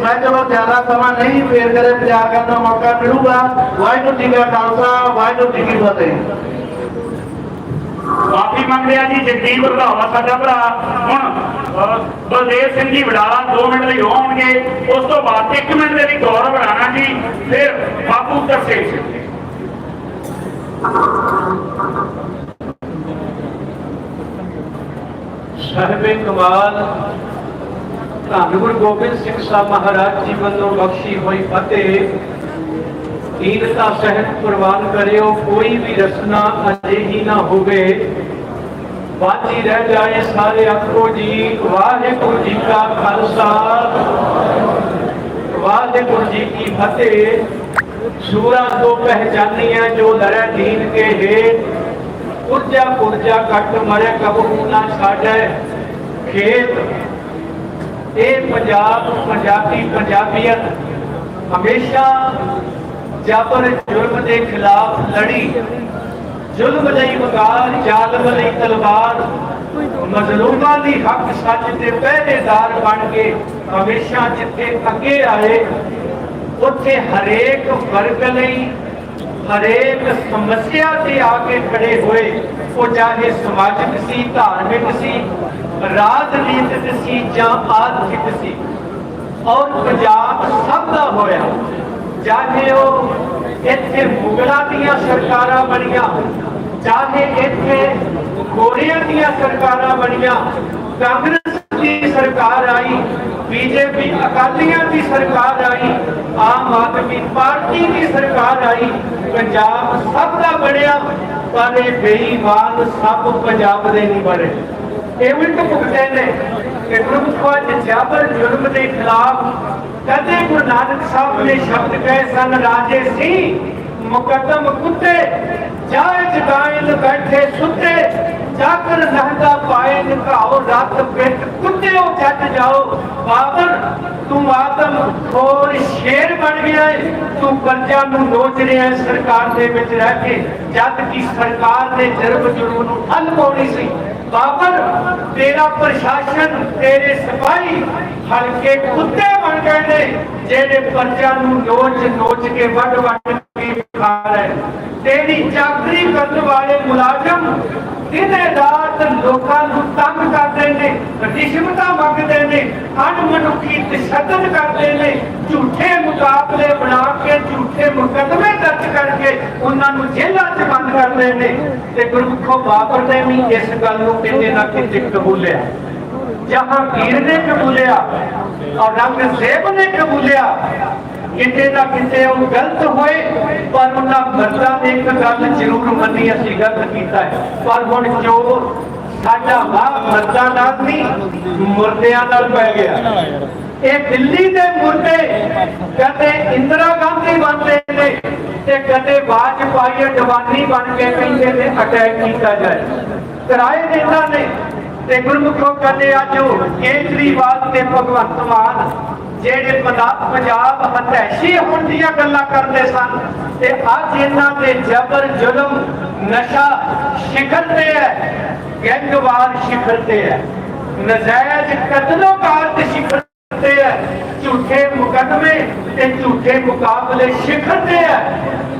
ਮੈਂ ਚਲੋ ਜ਼ਿਆਦਾ ਸਮਾਂ ਨਹੀਂ ਫੇਰ ਕਰੇ ਪਿਆਰ ਕਰਨ ਦਾ ਮੌਕਾ ਮਿਲੂਗਾ। ਵਾਹਿਗੁਰੂ ਜੀ ਕਾ ਖਾਲਸਾ, ਵਾਹਿਗੁਰੂ ਜੀ ਕੀ ਫਤਿਹ। ਮਾਫੀ ਮੰਗਦੇ ਆ ਜੀ, ਜਗਦੀਪ ਰੰਧਾਵਾ ਸਾਡਾ ਭਰਾ। ਹੁਣ ਬਲਦੇਵ ਸਿੰਘ ਜੀ ਵਡਾਲਾ 2 ਮਿੰਟ ਲਈ ਹੋਣਗੇ ਉਸ ਤੋਂ ਬਾਅਦ 1 ਮਿੰਟ ਦੇ ਲਈ ਗੌਰਵ ਰਾਣਾ ਜੀ। ਫਿਰ ਬਾਪੂ ਦਰਸੇਵ ਸਿੰਘ ਸਾਹਿਬੇ ਕਮਾਲ। ਧੰਨ ਗੁਰੂ ਗੋਬਿੰਦ ਸਿੰਘ ਸਾਹਿਬ ਮਹਾਰਾਜ ਜੀ ਵੱਲੋਂ ਬਖਸ਼ੀ ਹੋਈ ਫਤਿਹ। ਦੀਨਤਾ ਸਹਿਤ ਪ੍ਰਵਾਨ ਕਰਿਓ, ਕੋਈ ਵੀ ਰਸਨਾ ਅਜਿਹੀ ਨਾ ਹੋਵੇ। ਬਾਜੀ ਰਹਿ ਜਾਏ ਸਾਰੇ ਆਖੋ ਜੀ, ਵਾਹਿਗੁਰੂ ਜੀ ਕਾ ਖਾਲਸਾ। ਵਾਹਿਗੁਰੂ ਜੀ ਕੀ ਫਤਿਹ। ਸੂਰਾ ਤੋਂ ਪਹਿਚਾਨੀਆਂ ਜੋ ਲੜੈ ਦੀਨ ਕੇ ਹੇਠ। ਪੁਰਜਾ ਪੁਰਜਾ ਕੱਟ ਮਰੇ ਕਬੂ ਨਾ ਛਾੜੈ ਖੇਤ, ਇਹ ਪੰਜਾਬ, ਪੰਜਾਬੀ ਪੰਜਾਬੀਅਤ ਹਮੇਸ਼ਾ ਜਾਬਰ ਜ਼ੁਲਮ ਦੇ ਖਿਲਾਫ ਲੜੀ। ਜ਼ੁਲਮ ਲਈ ਵਕਾਰ, ਜ਼ਾਲਮ ਲਈ ਤਲਵਾਰ। ਮਜ਼ਲੂਮਾਂ ਦੀ ਹੱਕ ਸੱਚ ਦੇ ਪਹਿਰੇਦਾਰ ਬਣ ਕੇ ਹਮੇਸ਼ਾ ਜਿੱਥੇ ਅੱਗੇ ਆਏ, ਉੱਥੇ ਹਰੇਕ ਵਰਗ ਲਈ ਹਰੇਕ ਸਮੱਸਿਆ ਤੇ ਆ ਕੇ ਖੜੇ ਹੋਏ, ਉਹ ਚਾਹੇ ਸਮਾਜਿਕ ਸੀ, ਧਾਰਮਿਕ ਸੀ, ਰਾਜਨੀਤਿਕ ਸੀ ਜਾਂ ਆਰਥਿਕ ਸੀ। ਔਰ ਪੰਜਾਬ ਸਭ ਦਾ ਹੋਇਆ। ਚਾਹੇ ਉਹ ਇੱਥੇ ਮੁਗਲਾਂ ਦੀਆਂ ਸਰਕਾਰਾਂ ਬਣੀਆਂ, ਚਾਹੇ ਇੱਥੇ ਗੋਰਿਆਂ ਦੀਆਂ ਸਰਕਾਰਾਂ ਬਣੀਆਂ, ਕਾਂਗਰਸ ਦੀ ਸਰਕਾਰ ਆਈ ਬੀਜੇਪੀ ਅਕਾਲੀਆਂ ਦੀ ਸਰਕਾਰ ਆਈ, ਆਮ ਆਦਮੀ ਪਾਰਟੀ ਦੀ ਸਰਕਾਰ ਆਈ, ਪੰਜਾਬ ਸਭ ਦਾ ਬਣਿਆ, ਪਰ ਇਹ ਬੇਈਮਾਨ ਸਭ ਪੰਜਾਬ ਦੇ ਨਹੀਂ ਬਣੇ। ਇਹ ਉਲਟ ਭੁਗਤੇ ਨੇ ਕਿ ਗੁਰਮੁਖਾਂ ਦੇ ਜਾਬਰ ਜ਼ੁਲਮ ਦੇ ਖਿਲਾਫ ਕਦੇ ਗੁਰੂ ਨਾਨਕ ਸਾਹਿਬ ਨੇ ਸ਼ਬਦ ਕਹੇ ਸਨ, ਰਾਜੇ ਸੀ, ਮੁਕੱਦਮ ਕੁੱਤੇ ਜਾਏ ਬੈਠੇ ਸੁੱਤੇ ਜਾਕਰ ਲਹਿਦਾ ਪਾਏ ਨਿਕਾਓ ਰੱਤ ਪਿੱਟ ਕੁੱਤਿਓ ਛੱਡ ਜਾਓ ਬਾਬਰ ਤੂੰ ਆਦਮ ਖੋਰ ਸ਼ੇਰ ਬਣ ਗਿਆ ਏ ਤੂੰ ਕਰਜ਼ਾ ਨੂੰ ਨੋਚ ਰਿਹਾ ਸਰਕਾਰ ਦੇ ਵਿੱਚ ਰਹਿ ਕੇ ਜਦ ਕਿ ਸਰਕਾਰ ਨੇ ਜਰਮ ਜੁਰਮ ਨੂੰ ਠੱਲ ਪਾਉਣੀ ਸੀ ਬਾਬਰ ਤੇਰਾ ਪ੍ਰਸ਼ਾਸਨ ਤੇਰੇ ਸਿਪਾਹੀ ਹਲਕੇ ਕੁੱਤੇ ਬਣ ਗਏ ਨੇ ਜਿਹੜੇ ਪਰਜਾ ਨੂੰ ਨੋਚ ਨੋਚ ਕੇ ਵੱਢ ਵੱਢ ਕੇ ਖਾ ਰਹੇ ਤੇਰੀ ਚਾਕਰੀ ਕਰਨ ਵਾਲੇ ਮੁਲਾਜ਼ਮ ਦਿਨੇ ਰਾਤ ਲੋਕਾਂ ਨੂੰ ਤੰਗ ਕਰਦੇ ਨੇ ਰਿਸ਼ਵਤਾਂ ਮੰਗਦੇ ਨੇ, ਅਣਮਨੁੱਖੀ ਤਸ਼ੱਦਦ ਕਰਦੇ ਨੇ, ਝੂਠੇ ਮੁਕਾਬਲੇ ਬਣਾ ਕੇ, ਝੂਠੇ ਮੁਕੱਦਮੇ ਦਰਜ ਕਰਕੇ ਉਹਨਾਂ ਨੂੰ ਜੇਲ੍ਹਾਂ 'ਚ ਬੰਦ ਕਰਦੇ ਨੇ। ਤੇ ਗੁਰਮੁਖੋ ਬਾਬਰ ਨੇ ਵੀ ਇਸ ਗੱਲ ਨੂੰ ਕਿਤੇ ਨਾ ਕਿਤੇ ਕਬੂਲਿਆ ਜਹਾਂਗੀਰ ਨੇ ਕਬੂਲਿਆ, ਔਰ ਰੰਗ ਨੇ ਕਬੂਲਿਆ ਕਿਤੇ ਨਾ ਕਿਤੇ ਉਹ ਗਲਤ ਹੋਏ, ਪਰ ਉਹਨਾਂ ਮਰਦਾਂ ਨੇ ਇੱਕ ਗੱਲ ਜ਼ਰੂਰ ਮੰਨੀ, ਅਸੀਂ ਗਲਤ ਕੀਤਾ ਹੈ। ਪਰ ਹੁਣ ਜੋ ਸਾਡਾ ਵਾਹ ਮਰਦਾਂ ਨਾਲ ਨਹੀਂ, ਮੁਰਦਿਆਂ ਨਾਲ ਪੈ ਗਿਆ। ਇਹ ਦਿੱਲੀ ਦੇ ਮੁਰਦੇ ਕਦੇ ਇੰਦਰਾ ਗਾਂਧੀ ਬਣਦੇ ਨੇ ਤੇ ਕਦੇ ਵਾਜਪਾਈ ਅਡਵਾਨੀ ਬਣ ਕੇ ਕਹਿੰਦੇ ਨੇ ਅਟੈਕ ਕੀਤਾ ਜਾਏ। ਕਰਾਏ ਨੇ ਇਹਨਾਂ ਨੇ ਤੇ ਗੁਰਮੁਖੋ ਕਹਿੰਦੇ ਅੱਜ ਕੇਜਰੀਵਾਲ ਤੇ ਭਗਵੰਤ ਮਾਨ ਜਿਹੜੇ ਪੰਜਾਬ ਹਤੈਸ਼ੀ ਹੋਣ ਦੀਆਂ ਗੱਲਾਂ ਕਰਦੇ ਸਨ, ਤੇ ਅੱਜ ਇਹਨਾਂ ਦੇ ਜ਼ਬਰ ਜ਼ੁਲਮ ਨਸ਼ਾ ਸਿਖਰ ਤੇ ਹੈ, ਗੈਂਗਵਾਰ ਸਿਖਰ ਤੇ ਹੈ। ਨਜਾਇਜ਼ ਕਤਲੋਂ ਕਾਰਤ ਸਿਖਰ ਤੇ ਹੈ, ਝੂਠੇ ਮੁਕੱਦਮੇ ਤੇ ਝੂਠੇ ਮੁਕਾਬਲੇ ਸਿਖਰ ਤੇ ਹੈ।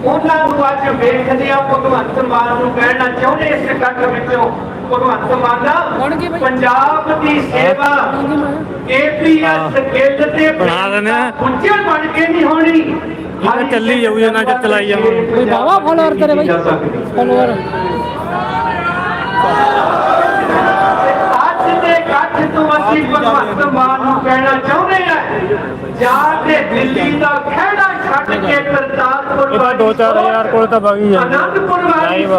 ਉਹਨਾਂ ਨੂੰ ਅੱਜ ਵੇਖਦੇ ਆ ਭਗਵੰਤ ਮਾਨ ਨੂੰ ਕਹਿਣਾ ਚਾਹੁੰਦੇ ਇਸ ਇਕੱਠ ਵਿੱਚੋਂ ਭਗਵੰਤ ਮਾਨ ਪੰਜਾਬ ਦੀ ਸੇਵਾ। ਏਪੀਐਸ ਗਿੱਲ ਤੇ ਬਣਾ ਦਿੰਦੇ ਆ। ਉੱਚੇ ਬਣ ਕੇ ਨਹੀਂ ਹੋਣੀ। ਤਾਂ ਚੱਲੀ ਜਾਊ ਜਿੰਨਾ ਚਿਰ ਚਲਾਈ। ਕੋਈ ਬਾਵਾ follower ਤੇਰੇ ਬਾਈ? ਫਲੋਵਰ ਅੱਜ ਦੇ ਇਕੱਠ ਤੋਂ ਅਸੀਂ ਭਗਵੰਤ ਮਾਨ ਨੂੰ ਕਹਿਣਾ ਚਾਹੁੰਦੇ ਆ ਜਾ ਕੇ ਦਿੱਲੀ ਦਾ ਖਹਿੜਾ ਇਹ ਤਾਂ ਦੋ ਚਾਰ ਹਜ਼ਾਰ ਕੋਲ ਤਾਂ ਹੀ ਜਾਂਦੇ। ਲਾਈਵ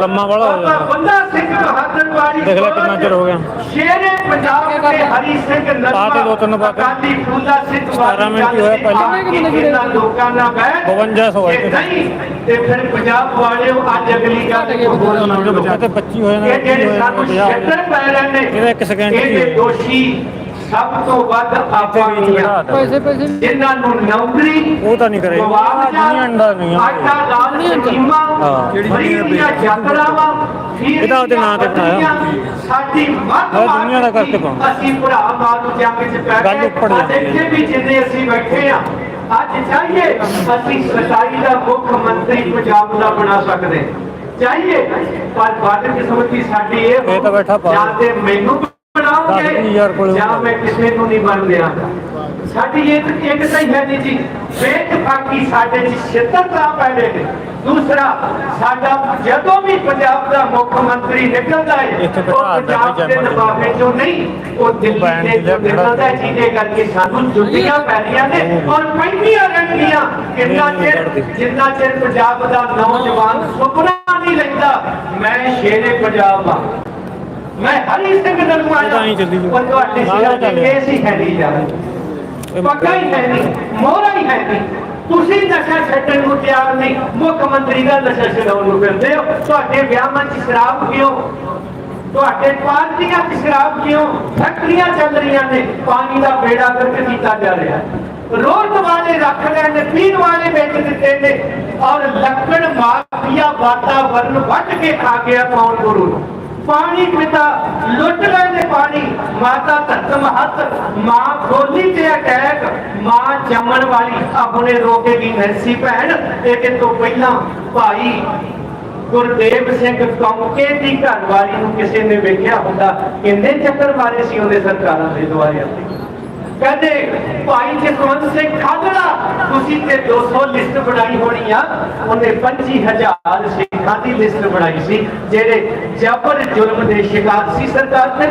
ਲੰਮਾ ਵਾਲਾ ਹੋ ਜਾਂਦਾ। ਬੰਦਾ ਸਿੰਘ ਬਹਾਦਰ ਵਾਲੀ ਦੇਖ ਲੈ ਕਿੰਨਾ ਚਿਰ ਹੋ ਗਿਆ। ਸ਼ੇਰੇ ਪੰਜਾਬ ਦੇ ਹਰੀ ਸਿੰਘ ਨਰਮਾ ਆ ਤੇ ਦੋ ਤਿੰਨ ਬਾਤਾਂ। ਸਤਾਰਾਂ ਮਿੰਟ ਹੋਇਆ ਪਹਿਲਾਂ। ਇਹਨਾਂ ਲੋਕਾਂ ਨਾਲ ਬੈਠ 52 ਹੋਏ ਜੇ ਨਹੀਂ ਤੇ ਫਿਰ ਪੰਜਾਬ ਵਾਲਿਓ ਅੱਜ ਅਗਲੀ ਗੱਲ ਤੇ 25 ਹੋਏ ਨੇ ਇਹ ਜਿਹੜੇ ਸਾਨੂੰ 50 ਛੇਤਰ ਪੈ ਰਹੇ ਨੇ ਇਹਦਾ ਇੱਕ ਸਕਿੰਟ ਹੀ ਇਹਦੇ ਹੋਇਆ। ਦੋਸ਼ੀ ਸਭ ਤੋਂ ਵੱਧ ਆਪਾਂ ਆ। ਪੈਸੇ ਪੈਸੇ ਜਿਨ੍ਹਾਂ ਨੂੰ ਨੌਕਰੀ ਉਹ ਤਾਂ ਨਹੀਂ ਕਰੇ। ਨਹੀਂ ਅੰਡਾ ਨਹੀਂ ਆ। ਆਟਾ ਦਾਲ ਸਕੀਮਾਂ ਹਾਂ। ਜਿਹੜੀ ਦੀਆਂ ਯਾਤਰਾਵਾਂ ਇਹਦਾ ਉਹਦੇ ਨਾਂ ਤੇ ਬਣਾਇਆ। ਸਾਡੀ ਮੱਤ ਦੁਨੀਆ ਦਾ ਕਰਕੇ ਪਾਉਂਦਾ। ਅਸੀਂ ਭਰਾ ਮਾਰੂ ਜੰਗ ਚ ਪੈ ਜਾਂਦੀ ਹੈ। ਇੱਥੇ ਵੀ ਜਿੰਨੇ ਅਸੀਂ ਬੈਠੇ ਆ ਅੱਜ ਚਾਹੀਏ ਅਸੀਂ ਸਤਾਈ ਦਾ ਮੁੱਖ ਮੰਤਰੀ ਪੰਜਾਬ ਦਾ ਬਣਾ ਸਕਦੇ। ਚਾਹੀਏ ਪਰ ਬਾਦ ਕਿਸਮਤੀ ਸਾਡੀ ਇਹ ਇਹ ਤਾਂ ਬੈਠਾ ਪਾ। ਜਾਂ ਤੇ ਮੈਨੂੰ ਦਸ ਵੀਹ ਬਣਾਓਗੇ ਹਜ਼ਾਰ ਕੋਲ ਜਾਂ ਮੈਂ ਕਿਸੇ ਨੂੰ ਨਹੀਂ ਬਣ ਦਿਆਂਗਾ ਸਾਡੀ ਇਹ ਤਾਂ ਇੱਕ ਤਾਂ ਹੀ ਹੈ ਨਹੀਂ ਜੀ। ਬੇਤਫਾਕੀ ਸਾਡੇ ਚ ਛਿੱਤਰਤਾ ਪੈਦੇ ਨੇ। ਦੂਸਰਾ ਸਾਡਾ ਜਦੋਂ ਵੀ ਪੰਜਾਬ ਦਾ ਮੁੱਖ ਮੰਤਰੀ ਨਿਕਲਦਾ ਹੈ ਇੱਥੇ ਉਹ ਬਿਠਾ ਦਿੰਦਾ ਪੰਜਾਬ ਦੇ ਜਨਮਨ। ਨਵਾਬੇ ਚੋਂ ਨਹੀਂ ਉਹ ਦਿੱਲੀ ਬੈਂਡ ਦੇ ਦੀ ਚੋਂ ਖੜਾ ਨਿਕਲਦਾ ਹੈ, ਜਿਹਦੇ ਕਰਕੇ ਸਾਨੂੰ ਜੁੱਤੀਆਂ ਪੈਣੀਆਂ ਨੇ ਔਰ ਪੈਂਦੀਆਂ ਰਹਿਣਗੀਆਂ। ਕਿੰਨਾ ਚਿਰ ਜਿੰਨਾ ਚਿਰ ਪੰਜਾਬ ਦਾ ਨੌਜਵਾਨ ਸੁਪਨਾ ਨਹੀਂ ਲੈਂਦਾ ਮੈਂ ਸ਼ੇਰੇ ਪੰਜਾਬ ਆ ਮੈਂ ਹਰੀ ਸਿੰਘ ਤਾਂ ਚੱਲੀ ਜਾਊ। ਪਰ ਤੁਹਾਡੇ ਨਾਲ ਸਿਰ। ਤੇ ਕੇਸ ਹੀ ਹੈ ਨਹੀਂ ਪੱਕਾ ਹੀ ਹੈ ਨਹੀਂ ਮੋਹਰਾ ਹੀ ਹੈ ਨਹੀਂ ਤੁਸੀਂ ਨਸ਼ਾ ਛੱਡਣ ਨੂੰ ਤਿਆਰ ਨਹੀਂ ਮੁੱਖ ਮੰਤਰੀ ਦਾ ਨਸ਼ਾ ਛਡਾਉਣ ਨੂੰ ਫਿਰਦੇ ਹੋ। ਤੁਹਾਡੇ ਵਿਆਹਾਂ 'ਚ ਸ਼ਰਾਬ ਕਿਉਂ ਤੁਹਾਡੇ ਪਾਰਟੀਆਂ 'ਚ ਸ਼ਰਾਬ ਕਿਉਂ ਫੈਕਟਰੀਆਂ ਚੱਲ ਰਹੀਆਂ ਨੇ। ਪਾਣੀ ਦਾ ਬੇੜਾ ਗਰਕ ਕੀਤਾ ਜਾ ਰਿਹਾ। ਰੋਡ ਵਾਲੇ ਰੱਖ ਲਏ ਨੇ ਪੀਣ ਵਾਲੇ ਵੇਚ ਦਿੱਤੇ ਨੇ। ਔਰ ਲੱਕੜ ਮਾਫੀਆ ਵਾਤਾਵਰਨ ਵੱਢ ਕੇ ਖਾ ਗਿਆ ਕੌਣ ਗੁਰੂ? ਨੂੰ ਪਾਣੀ ਪਿਤਾ ਲੁੱਟ ਗਏ ਪਾਣੀ, ਮਾਤਾ ਧਰਤ ਮਹਤ ਮਾਂ ਖੋਲੀ ਤੇ ਅਟੈਕ, ਮਾਂ ਜੰਮਣ ਵਾਲੀ, ਆਪਣੇ ਰੋਕੇਗੀ ਨਰਸੀ ਭੈਣ, ਇਹਦੇ ਤੋਂ ਪਹਿਲਾਂ ਭਾਈ ਗੁਰਦੇਵ ਸਿੰਘ ਕੌਂਕੇ ਦੀ ਘਰਵਾਲੀ ਨੂੰ ਕਿਸੇ ਨੇ ਵੇਖਿਆ ਹੁੰਦਾ, ਕਿੰਨੇ ਚੱਕਰ ਮਾਰੇ ਸੀ ਉਹਦੇ ਸਰਕਾਰਾਂ ਦੇ ਦੁਆਰੇ ਅਤੇ ਕਹਿੰਦੇ, ਭਾਈ ਜਸਵੰਤ ਸਿੰਘ ਖਾਲੜਾ, ਤੁਸੀਂ ਤੇ 200 ਲਿਸਟ ਬਣਾਈ ਹੋਣੀ ਆ। ਉਹਨੇ 25000 ਸਿੱਖਾਂ ਦੀ ਲਿਸਟ ਬਣਾਈ ਸੀ, ਜਿਹੜੇ ਜਬਰ ਜ਼ੁਲਮ ਦੇ ਸ਼ਿਕਾਰ ਸੀ ਸਰਕਾਰ ਨੇ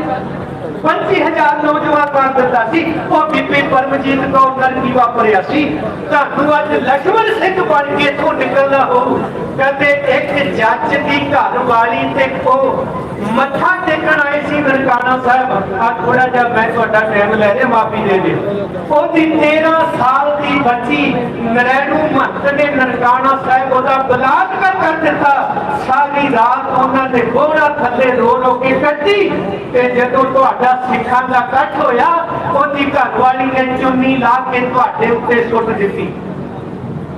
25000 ਨੌਜਵਾਨ ਕਰ ਦਿੱਤਾ ਸੀ। ਉਹ ਬੀਬੀ ਪਰਮਜੀਤ ਕੌਰ ਨਾਲ ਕੀ ਵਾਪਰਿਆ ਸੀ। ਤੁਹਾਨੂੰ ਅੱਜ ਲక్ష్ਮਣ ਸਿੰਘ ਬਣ ਕੇ ਇੱਥੋਂ ਨਿਕਲਣਾ ਹੋਊ ਕਹਿੰਦੇ, ਇੱਕ ਜੱਜ ਦੀ ਘਰ ਵਾਲੀ ਤੇ ਉਹ ਮੱਥਾ ਟੇਕਣ ਆਏ ਸੀ ਨਨਕਾਣਾ ਸਾਹਿਬ। ਆ ਥੋੜਾ ਜਿਹਾ ਮੈਂ ਤੁਹਾਡਾ ਟਾਈਮ ਲੈ ਰਿਹਾ, ਮਾਫੀ ਦੇ ਦਿਓ। ਉਹਦੀ 13 ਸਾਲ ਦੀ ਬੱਚੀ ਨਰੈਣੂ ਮਹੰਤ ਨੇ ਨਨਕਾਣਾ ਸਾਹਿਬ ਉਹਦਾ ਬਲਾਤਕਾਰ ਕਰ ਦਿੱਤਾ। ਸਾਰੀ ਰਾਤ ਉਹਨਾਂ ਦੇ ਗੋੜਾ ਥੱਲੇ ਰੋ ਰੋ ਕੇ ਕੱਢੀ ਤੇ ਜਦੋਂ ਤੁਹਾਡਾ ਜਿਹੜਾ ਸਿੱਖਾਂ ਦਾ ਇਕੱਠ ਹੋਇਆ, ਉਹਦੀ ਘਰਵਾਲੀ ਨੇ ਚੁੰਨੀ ਲਾ ਕੇ ਤੁਹਾਡੇ ਉੱਤੇ ਸੁੱਟ ਦਿੱਤੀ।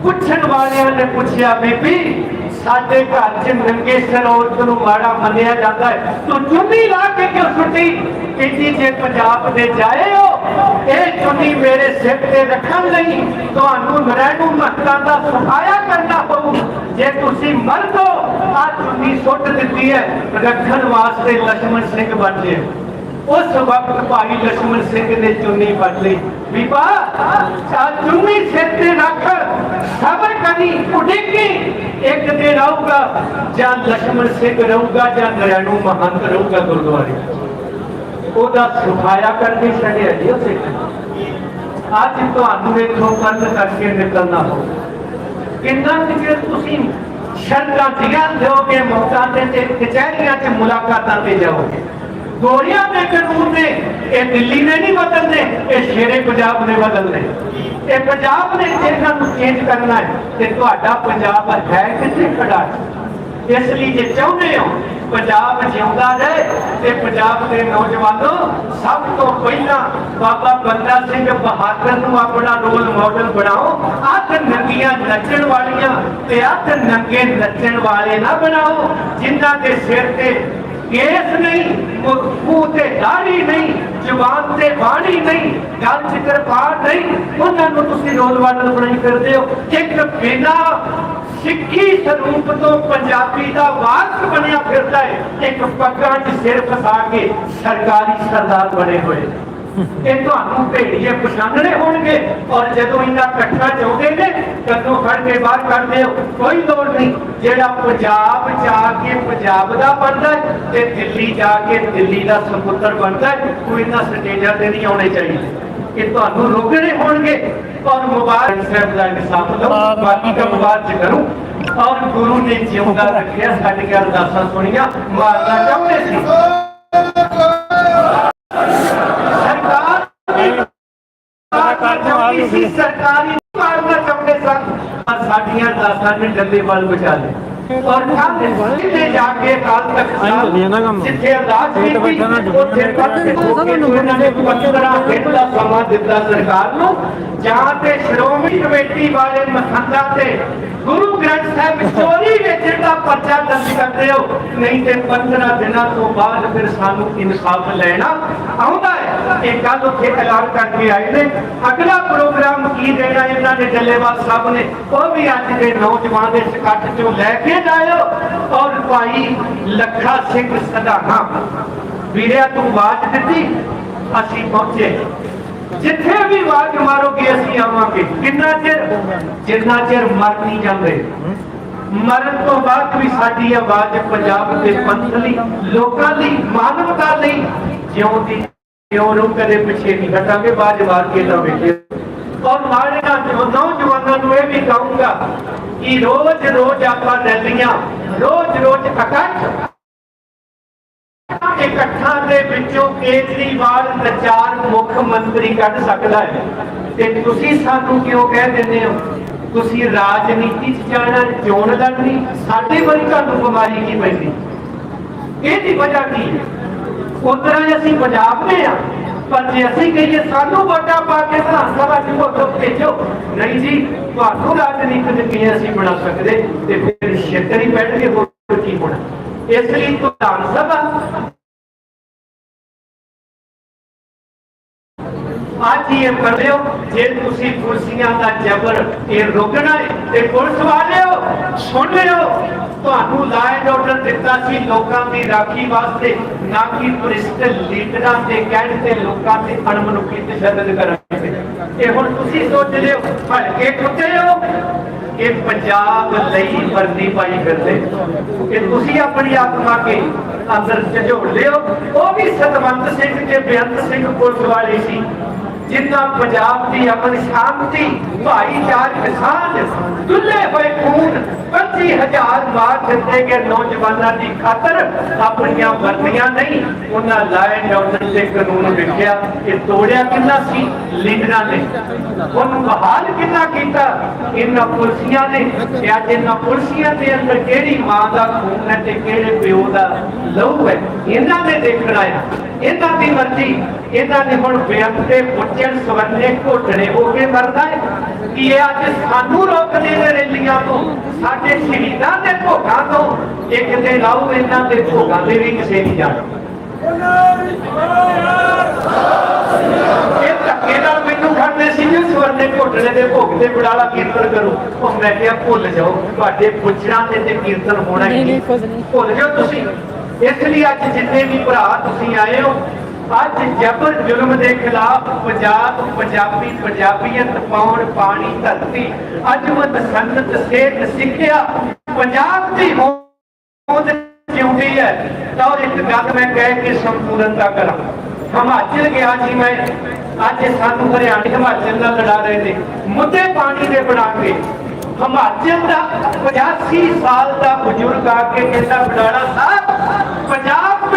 ਪੁੱਛਣ ਵਾਲਿਆਂ ਨੇ ਪੁੱਛਿਆ, ਬੀਬੀ, ਸਾਡੇ ਘਰ 'ਚ ਨੰਗੇ ਸਰੋਤ ਨੂੰ ਮਾੜਾ ਮੰਨਿਆ ਜਾਂਦਾ ਹੈ। ਤੂੰ ਚੁੰਨੀ ਲਾ ਕੇ ਕਿਉਂ ਸੁੱਟੀ? ਕਿੰਨੀ ਜੇ ਪੰਜਾਬ ਦੇ ਜਾਏ ਹੋ, ਇਹ ਚੁੰਨੀ ਮੇਰੇ ਸਿਰ ਤੇ ਰੱਖਣ ਲਈ ਤੁਹਾਨੂੰ ਨਰੈਣੂ ਮਹਤਾਂ ਦਾ ਸਹਾਇਆ ਕਰਨਾ ਪਊ। ਜੇ ਤੁਸੀਂ ਮਰਦੋ ਆ ਚੁੰਨੀ ਸੁੱਟ ਦਿੱਤੀ ਹੈ, ਰੱਖਣ ਵਾਸਤੇ ਲక్ష్మణ ਸਿੰਘ ਬਣ ਗਏ ਉਸ ਵਕਤ ਭਾਈ ਲਖਮਣ ਸਿੰਘ ਨੇ ਚੁੰਨੀ ਵੱਢ ਲਈ। ਬੀਬਾ ਚਾ ਚੁੰਨੀ ਸਿੱਤੇ ਰੱਖ। ਸਬਰ ਕਰੀ, ਉਡੀਕੀ। ਇੱਕ ਦਿਨ ਆਊਗਾ ਜਾਂ ਲਖਮਣ ਸਿੰਘ ਰਹੂਗਾ, ਜਾਂ ਨਰੈਣੂ ਮਹੰਤ ਰਹੂਗਾ ਗੁਰਦੁਆਰੇ ਉਹਦਾ ਸੁਖਾਇਆ ਕਰਨੀ ਛੱਡਿਆ ਜੀ ਉਸੇ ਅੱਜ ਤੁਹਾਨੂੰ ਇਥੋਂ ਕੰਨ ਕਰਕੇ ਨਿਕਲਣਾ ਹੋ ਕਿੰਨਾ ਚਿਰ ਤੁਸੀਂ ਸ਼ਰਧਾ ਦੀਆਂ ਦਿਓਗੇ ਮੁਹਤਾਂ ਤੇ ਕਚਹਿਰੀਆਂ ਤੇ ਮੁਲਾਕਾਤਾਂ ਤੇ ਜਾਓਗੇ? ਗੋਲੀਆਂ ਦੇ ਕਾਨੂੰਨ ਨੇ, ਇਹ ਦਿੱਲੀ ਨੇ ਨਹੀਂ ਬਦਲਨੇ ਇਹ ਸ਼ੇਰੇ ਪੰਜਾਬ ਨੇ ਬਦਲਨੇ ਇਹ ਪੰਜਾਬ ਨੇ ਇਹਨਾਂ ਨੂੰ ਚੇਂਜ ਕਰਨਾ ਹੈ ਤੇ ਤੁਹਾਡਾ ਪੰਜਾਬ ਹੈ ਕਿੱਥੇ ਖੜਾ ਇਸ ਲਈ ਜੇ ਚਾਹੁੰਦੇ ਹੋ ਪੰਜਾਬ ਜਿਉਂਦਾ ਰਹੇ, ਤੇ ਪੰਜਾਬ ਦੇ ਨੌਜਵਾਨੋ, ਸਭ ਤੋਂ ਪਹਿਲਾਂ ਬਾਬਾ ਬੰਦਾ ਸਿੰਘ ਬਹਾਦਰ ਨੂੰ ਆਪਣਾ ਰੋਲ ਮਾਡਲ ਬਣਾਓ। ਅੱਧ ਨੰਗੀਆਂ ਨੱਚਣ ਵਾਲੀਆਂ ਤੇ ਅੱਧ ਨੰਗੇ ਨੱਚਣ ਵਾਲੇ ਨਾ ਬਣਾਓ, ਜਿਨ੍ਹਾਂ ਦੇ ਸਿਰ ਤੇ ਕੇਸ ਨਹੀਂ ਮੂੰਹ ਤੇ ਦਾੜੀ ਨਹੀਂ, ਜ਼ੁਬਾਨ ਤੇ ਬਾਣੀ ਨਹੀਂ, ਗੱਲ ਚ ਕਿਰਪਾਨ ਨਹੀਂ, ਉਹਨਾਂ ਨੂੰ ਤੁਸੀਂ ਰੋਲ ਮਾਡਲ ਬਣਾਈ ਫਿਰਦੇ ਹੋ। ਇੱਕ ਬਿਨਾ ਸਿੱਖੀ ਸਰੂਪ ਤੋਂ ਪੰਜਾਬੀ ਦਾ ਵਾਰਸ ਬਣਿਆ ਫਿਰਦਾ ਹੈ, ਇੱਕ ਪੱਗਾਂ 'ਚ ਸਿਰ ਫਸਾ ਕੇ ਸਰਕਾਰੀ ਸਰਦਾਰ ਬਣੇ ਹੋਏ। ਇਹ ਤੁਹਾਨੂੰ ਭੇੜੀਏ ਪਛਾਣਨੇ ਹੋਣਗੇ। ਔਰ ਜਦੋਂ ਇਹਨਾਂ ਇਕੱਠਾ ਚਾਹੁੰਦੇ ਨੇ ਕਦੋਂ ਫੜ ਕੇ ਬਾਹਰ ਕੱਢਦੇ ਹੋ ਕੋਈ ਲੋੜ ਨਹੀਂ। ਜਿਹੜਾ ਪੰਜਾਬ ਜਾ ਕੇ ਪੰਜਾਬ ਦਾ ਬਣਦਾ ਤੇ ਦਿੱਲੀ ਜਾ ਕੇ ਦਿੱਲੀ ਦਾ ਸੁਪੁੱਤਰ ਬਣਦਾ ਕੋਈ ਇਹਨਾਂ ਸਟੇਜਾਂ ਤੇ ਨਹੀਂ ਆਉਣੇ ਚਾਹੀਦੇ। ਇਹ ਤੁਹਾਨੂੰ ਰੋਕਣੇ ਹੋਣਗੇ। ਔਰ ਮੁਬਾਰਕ ਸਾਹਿਬ ਦਾ ਇਨਸਾਫ ਲਓ। ਬਾਕੀ ਕੰਮ ਬਾਅਦ ਚ ਕਰੂੰ। ਔਰ ਗੁਰੂ ਨੇ ਜਿਉਂਦਾ ਰੱਖਿਆ ਸਾਡੀਆਂ ਅਰਦਾਸਾਂ ਸੁਣੀਆਂ ਮਾਰਨਾ ਚਾਹੁੰਦੇ ਸੀ। ਚਾਹੁੰਦੀ ਸਰਕਾਰੀ ਮਾਰਨਾ ਚਾਹੁੰਦੇ ਸਨ ਸਾਡੀਆਂ ਅਰਦਾਸਾਂ ਨੇ ਡੱਲੇ ਵੱਲ ਬਚਾ ਲਏ ਔਰ ਕੱਲ ਜਿੱਥੇ ਜਾ ਕੇ ਕਾਲ ਤੱਕ। ਜਿੱਥੇ ਅਰਦਾਸ ਕੀਤੀ ਉੱਥੇ 15 ਦਿਨ ਦਾ ਸਮਾਂ ਦਿੱਤਾ ਸਰਕਾਰ ਨੂੰ। ਜਾਂ ਤੇ ਸ਼੍ਰੋਮਣੀ ਕਮੇਟੀ ਵਾਲੇ ਮਸੰਦਾਂ ਤੇ ਗੁਰੂ ਗ੍ਰੰਥ ਸਾਹਿਬ ਚੋਰੀ ਵੇਚਣ ਦਾ ਪਰਚਾ ਦਰਜ ਕਰਦੇ ਹੋ। ਨਹੀਂ ਤੇ 15 ਦਿਨਾਂ ਤੋਂ ਬਾਅਦ ਫਿਰ ਸਾਨੂੰ ਇਨਸਾਫ ਲੈਣਾ ਆਉਂਦਾ ਹੈ। ਇਹ ਕੱਲ ਉੱਥੇ ਐਲਾਨ ਕਰਕੇ ਆਏ ਨੇ। ਅਗਲਾ ਪ੍ਰੋਗਰਾਮ ਕੀ ਦੇਣਾ ਇਹਨਾਂ ਨੇ? ਡੱਲੇਵਾਲ ਸਾਹਿਬ ਨੇ। ਉਹ ਵੀ ਅੱਜ ਦੇ ਨੌਜਵਾਨ ਦੇ ਇਕੱਠ ਚੋਂ ਲੈ ਕੇ ਜਾਇਓ ਔਰ ਭਾਈ ਲੱਖਾ ਸਿੰਘ ਸਦਾਨਾ ਵੀਰਿਆ ਤੂੰ ਆਵਾਜ਼ ਦਿੱਤੀ? ਅਸੀਂ ਪਹੁੰਚੇ। ਜਿੱਥੇ ਵੀ ਆਵਾਜ਼ ਮਾਰੋਗੇ, ਅਸੀਂ ਆਵਾਂਗੇ। ਕਿੰਨਾ ਚਿਰ? ਜਿੰਨਾ ਚਿਰ ਮਰ ਨਹੀਂ ਜਾਂਦੇ। ਮਰਨ ਤੋਂ ਬਾਅਦ ਵੀ ਸਾਡੀ ਆਵਾਜ਼ ਪੰਜਾਬ ਦੇ ਪੰਥ ਲਈ, ਲੋਕਾਂ ਲਈ, ਮਾਨਵਤਾ ਲਈ ਜਿਉਂ ਦੀ ਜਿਉਂ ਨੂੰ ਕਦੇ ਪਿੱਛੇ ਨਹੀਂ ਹਟਾਂਗੇ ਬਾਜ ਮਾਰ ਕੇ ਤਾਂ ਵੇਖੇ ਔਰ ਮਾੜੇ ਨਾਲ ਨੌਜਵਾਨਾਂ ਨੂੰ ਇਹ ਵੀ ਕਹੂੰਗਾ ਕਿ ਰੋਜ਼ ਰੋਜ਼ ਆਪਾਂ ਰੈਲੀਆਂ, ਰੋਜ਼ ਰੋਜ਼ ਇਕੱਠ ਇਕੱਠਾਂ ਦੇ ਵਿੱਚੋਂ ਕੇਜਰੀਵਾਲ ਨਚਾਰ ਮੁੱਖ ਮੰਤਰੀ ਕੱਢ ਸਕਦਾ ਹੈ। ਤੇ ਤੁਸੀਂ ਸਾਨੂੰ ਕਿਉਂ ਕਹਿ ਦਿੰਦੇ ਹੋ? ਤੁਸੀਂ ਰਾਜਨੀਤੀ 'ਚ ਜਾਣਾ ਚੋਣ ਲੜਨੀ, ਸਾਡੇ ਵਾਰੀ ਤੁਹਾਨੂੰ ਬਿਮਾਰੀ ਕੀ ਪੈਂਦੀ? ਇਹਦੀ ਵਜ੍ਹਾ ਕੀ ਹੈ? ਉਧਰਾਂ ਅਸੀਂ ਪੰਜਾਬ ਦੇ ਆ ਪਰ ਜੇ ਅਸੀਂ ਕਹੀਏ ਸਾਨੂੰ ਵੋਟਾਂ ਪਾ ਕੇ ਵਿਧਾਨ ਸਭਾ ਚ ਵੋਟਾਂ ਭੇਜੋ, ਨਹੀਂ ਜੀ, ਤੁਹਾਨੂੰ ਰਾਜਨੀਤਿਕ ਕਿਵੇਂ ਅਸੀਂ ਬਣਾ ਸਕਦੇ? ਤੇ ਫਿਰ ਛੇਤਰੀ ਬੈਠ ਕੇ ਹੋਰ ਕੀ ਹੋਣਾ? ਇਸ ਲਈ ਵਿਧਾਨ ਸਭਾ ਅੱਜ ਹੀ ਇਹ ਕਰ ਲਿਓ ਜੇ ਤੁਸੀਂ ਕੁਰਸੀਆਂ ਦਾ ਜ਼ਬਰ ਇਹ ਰੋਕਣਾ ਹੈ ਤੇ ਪੁਲਿਸ ਵਾਲਿਓ, ਸੁਣ ਲਿਓ, ਤੁਹਾਨੂੰ ਲਾਇਨ ਆਰਡਰ ਦਿੱਤਾ ਸੀ ਲੋਕਾਂ ਦੀ ਰਾਖੀ ਵਾਸਤੇ, ਨਾ ਕਿ ਟੁਰਿਸਟ ਲੀਡਰਾਂ ਦੇ ਕਹਿਣ ਤੇ ਲੋਕਾਂ ਤੇ ਅਣਮਨੁੱਖੀ ਤਸ਼ੱਦਦ ਕਰਨ ਤੇ। ਇਹ ਹੁਣ ਤੁਸੀਂ ਸੋਚ ਲਿਓ ਭਲਕੇ ਕੁੱਤੇ ਹੋ? ਇਹ ਪੰਜਾਬ ਲਈ ਵਰਦੀ ਪਾਈ ਫਿਰਦੇ। ਕਿ ਤੁਸੀਂ ਆਪਣੀ ਆਤਮਾ ਕੇ ਅੰਦਰ ਝੋੜ ਲਿਓ। ਉਹ ਵੀ ਸਤਵੰਤ ਸਿੰਘ ਤੇ ਬੇਅੰਤ ਸਿੰਘ ਪੁਲਿਸ ਵਾਲੇ ਸੀ। ਜਿੰਨਾ ਪੰਜਾਬ ਦੀ ਅਮਨ ਸ਼ਾਂਤੀ ਭਾਈਚਾਰ ਕਿਸਾਨ ਦੁੱਲੇ ਹੋਏ ਖੂਨ 25000 ਮਾਰ ਦਿੱਤੇ ਗਏ ਨੌਜਵਾਨਾਂ ਦੀ ਖਾਤਰ। ਆਪਣੀਆਂ ਵਰਦੀਆਂ ਨਹੀਂ, ਉਹਨਾਂ ਲਾਇਨ ਆਰਡਰ ਤੇ ਕਾਨੂੰਨ ਲਿਖਿਆ ਇਹ ਤੋੜਿਆ ਕਿੰਨਾ ਸੀ, ਲੀਡਰਾਂ ਨੇ। ਉਹਨੂੰ ਬਹਾਲ ਕਿੰਨਾ ਕੀਤਾ, ਇਹਨਾਂ ਪੁਲਸੀਆਂ ਨੇ ਤੇ ਅੱਜ ਇਹਨਾਂ ਪੁਲਸੀਆਂ ਦੇ ਅੰਦਰ ਕਿਹੜੀ ਮਾਂ ਦਾ ਖੂਨ ਹੈ ਤੇ ਕਿਹੜੇ ਪਿਓ ਦਾ ਲਹੂ ਹੈ, ਇਹਨਾਂ ਨੇ ਦੇਖਣਾ ਹੈ। ਇਹਨਾਂ ਦੀ ਮਰਜ਼ੀ, ਇਹਨਾਂ ਨੇ ਹੁਣ ਬੇਅੰਤ ਤੇ ਪੁੱਛਣ ਸਵਰਨੇ ਘੋਟਣੇ ਹੋ ਕੇ ਮਰਦਾ ਹੈ ਕਿ ਇਹ ਅੱਜ ਸਾਨੂੰ ਰੋਕਦੇ ਨੇ ਰੈਲੀਆਂ ਤੋਂ। ਸਾਡੇ ਸ਼ਹੀਦਾਂ ਦੇ ਭੋਗਾਂ ਤੋਂ। ਇੱਕ ਦਿਨ ਆਊ ਇਹਨਾਂ ਦੇ ਭੋਗਾਂ ਦੇ ਵੀ ਕਿਸੇ ਨਹੀਂ ਜਾਣਾ। ਇਹ ਧੱਕੇ ਨਾਲ ਮੈਨੂੰ ਖੜਦੇ ਸੀ ਜੀ ਸਵਰਨੇ ਘੋਟਣੇ ਦੇ ਭੋਗ ਤੇ ਬੜਾਲਾ ਕੀਰਤਨ ਕਰੋ। ਉਹ ਮੈਂ ਕਿਹਾ ਭੁੱਲ ਜਾਓ। ਤੁਹਾਡੇ ਪੁੱਛਣਾ ਤੇ ਤੇ ਕੀਰਤਨ ਹੋਣਾ ਹੀ ਨਹੀਂ। ਭੁੱਲ ਜਾਓ ਤੁਸੀਂ। ਇਸ ਲਈ ਅੱਜ ਜਿੰਨੇ ਵੀ ਭਰਾ ਤੁਸੀਂ ਆਏ ਹੋ ਅੱਜ ਜਬਰ ਜ਼ੁਲਮ ਦੇ ਖਿਲਾਫ ਪੰਜਾਬ, ਪੰਜਾਬੀ ਪੰਜਾਬੀਅਤ ਪਾਉਣ ਪਾਣੀ, ਧਰਤੀ ਅੱਜ ਸੰਨਤ ਸਿਹਤ, ਸਿੱਖਿਆ, ਪੰਜਾਬ ਦੀ ਹੋਂਦ ਜਿਉਂਦੀ ਹੈ। ਤਾਂ ਇੱਕ ਗੱਲ ਮੈਂ ਕਹਿ ਕੇ ਸੰਪੂਰਨਤਾ ਕਰਾਂ। ਹਿਮਾਚਲ ਗਿਆ ਸੀ ਮੈਂ। ਅੱਜ ਸਾਨੂੰ ਹਰਿਆਣਾ, ਹਿਮਾਚਲ ਨਾਲ ਲੜਾ ਰਹੇ ਨੇ। ਮੁੱਦੇ ਪਾਣੀ ਦੇ ਬਣਾ ਕੇ। ਹਿਮਾਚਲ ਦਾ 85 ਸਾਲ ਦਾ ਬਜ਼ੁਰਗ ਆ ਕੇ ਕਹਿੰਦਾ ਬਡਾਲਾ ਸਾਹਿਬ, ਪੰਜਾਬ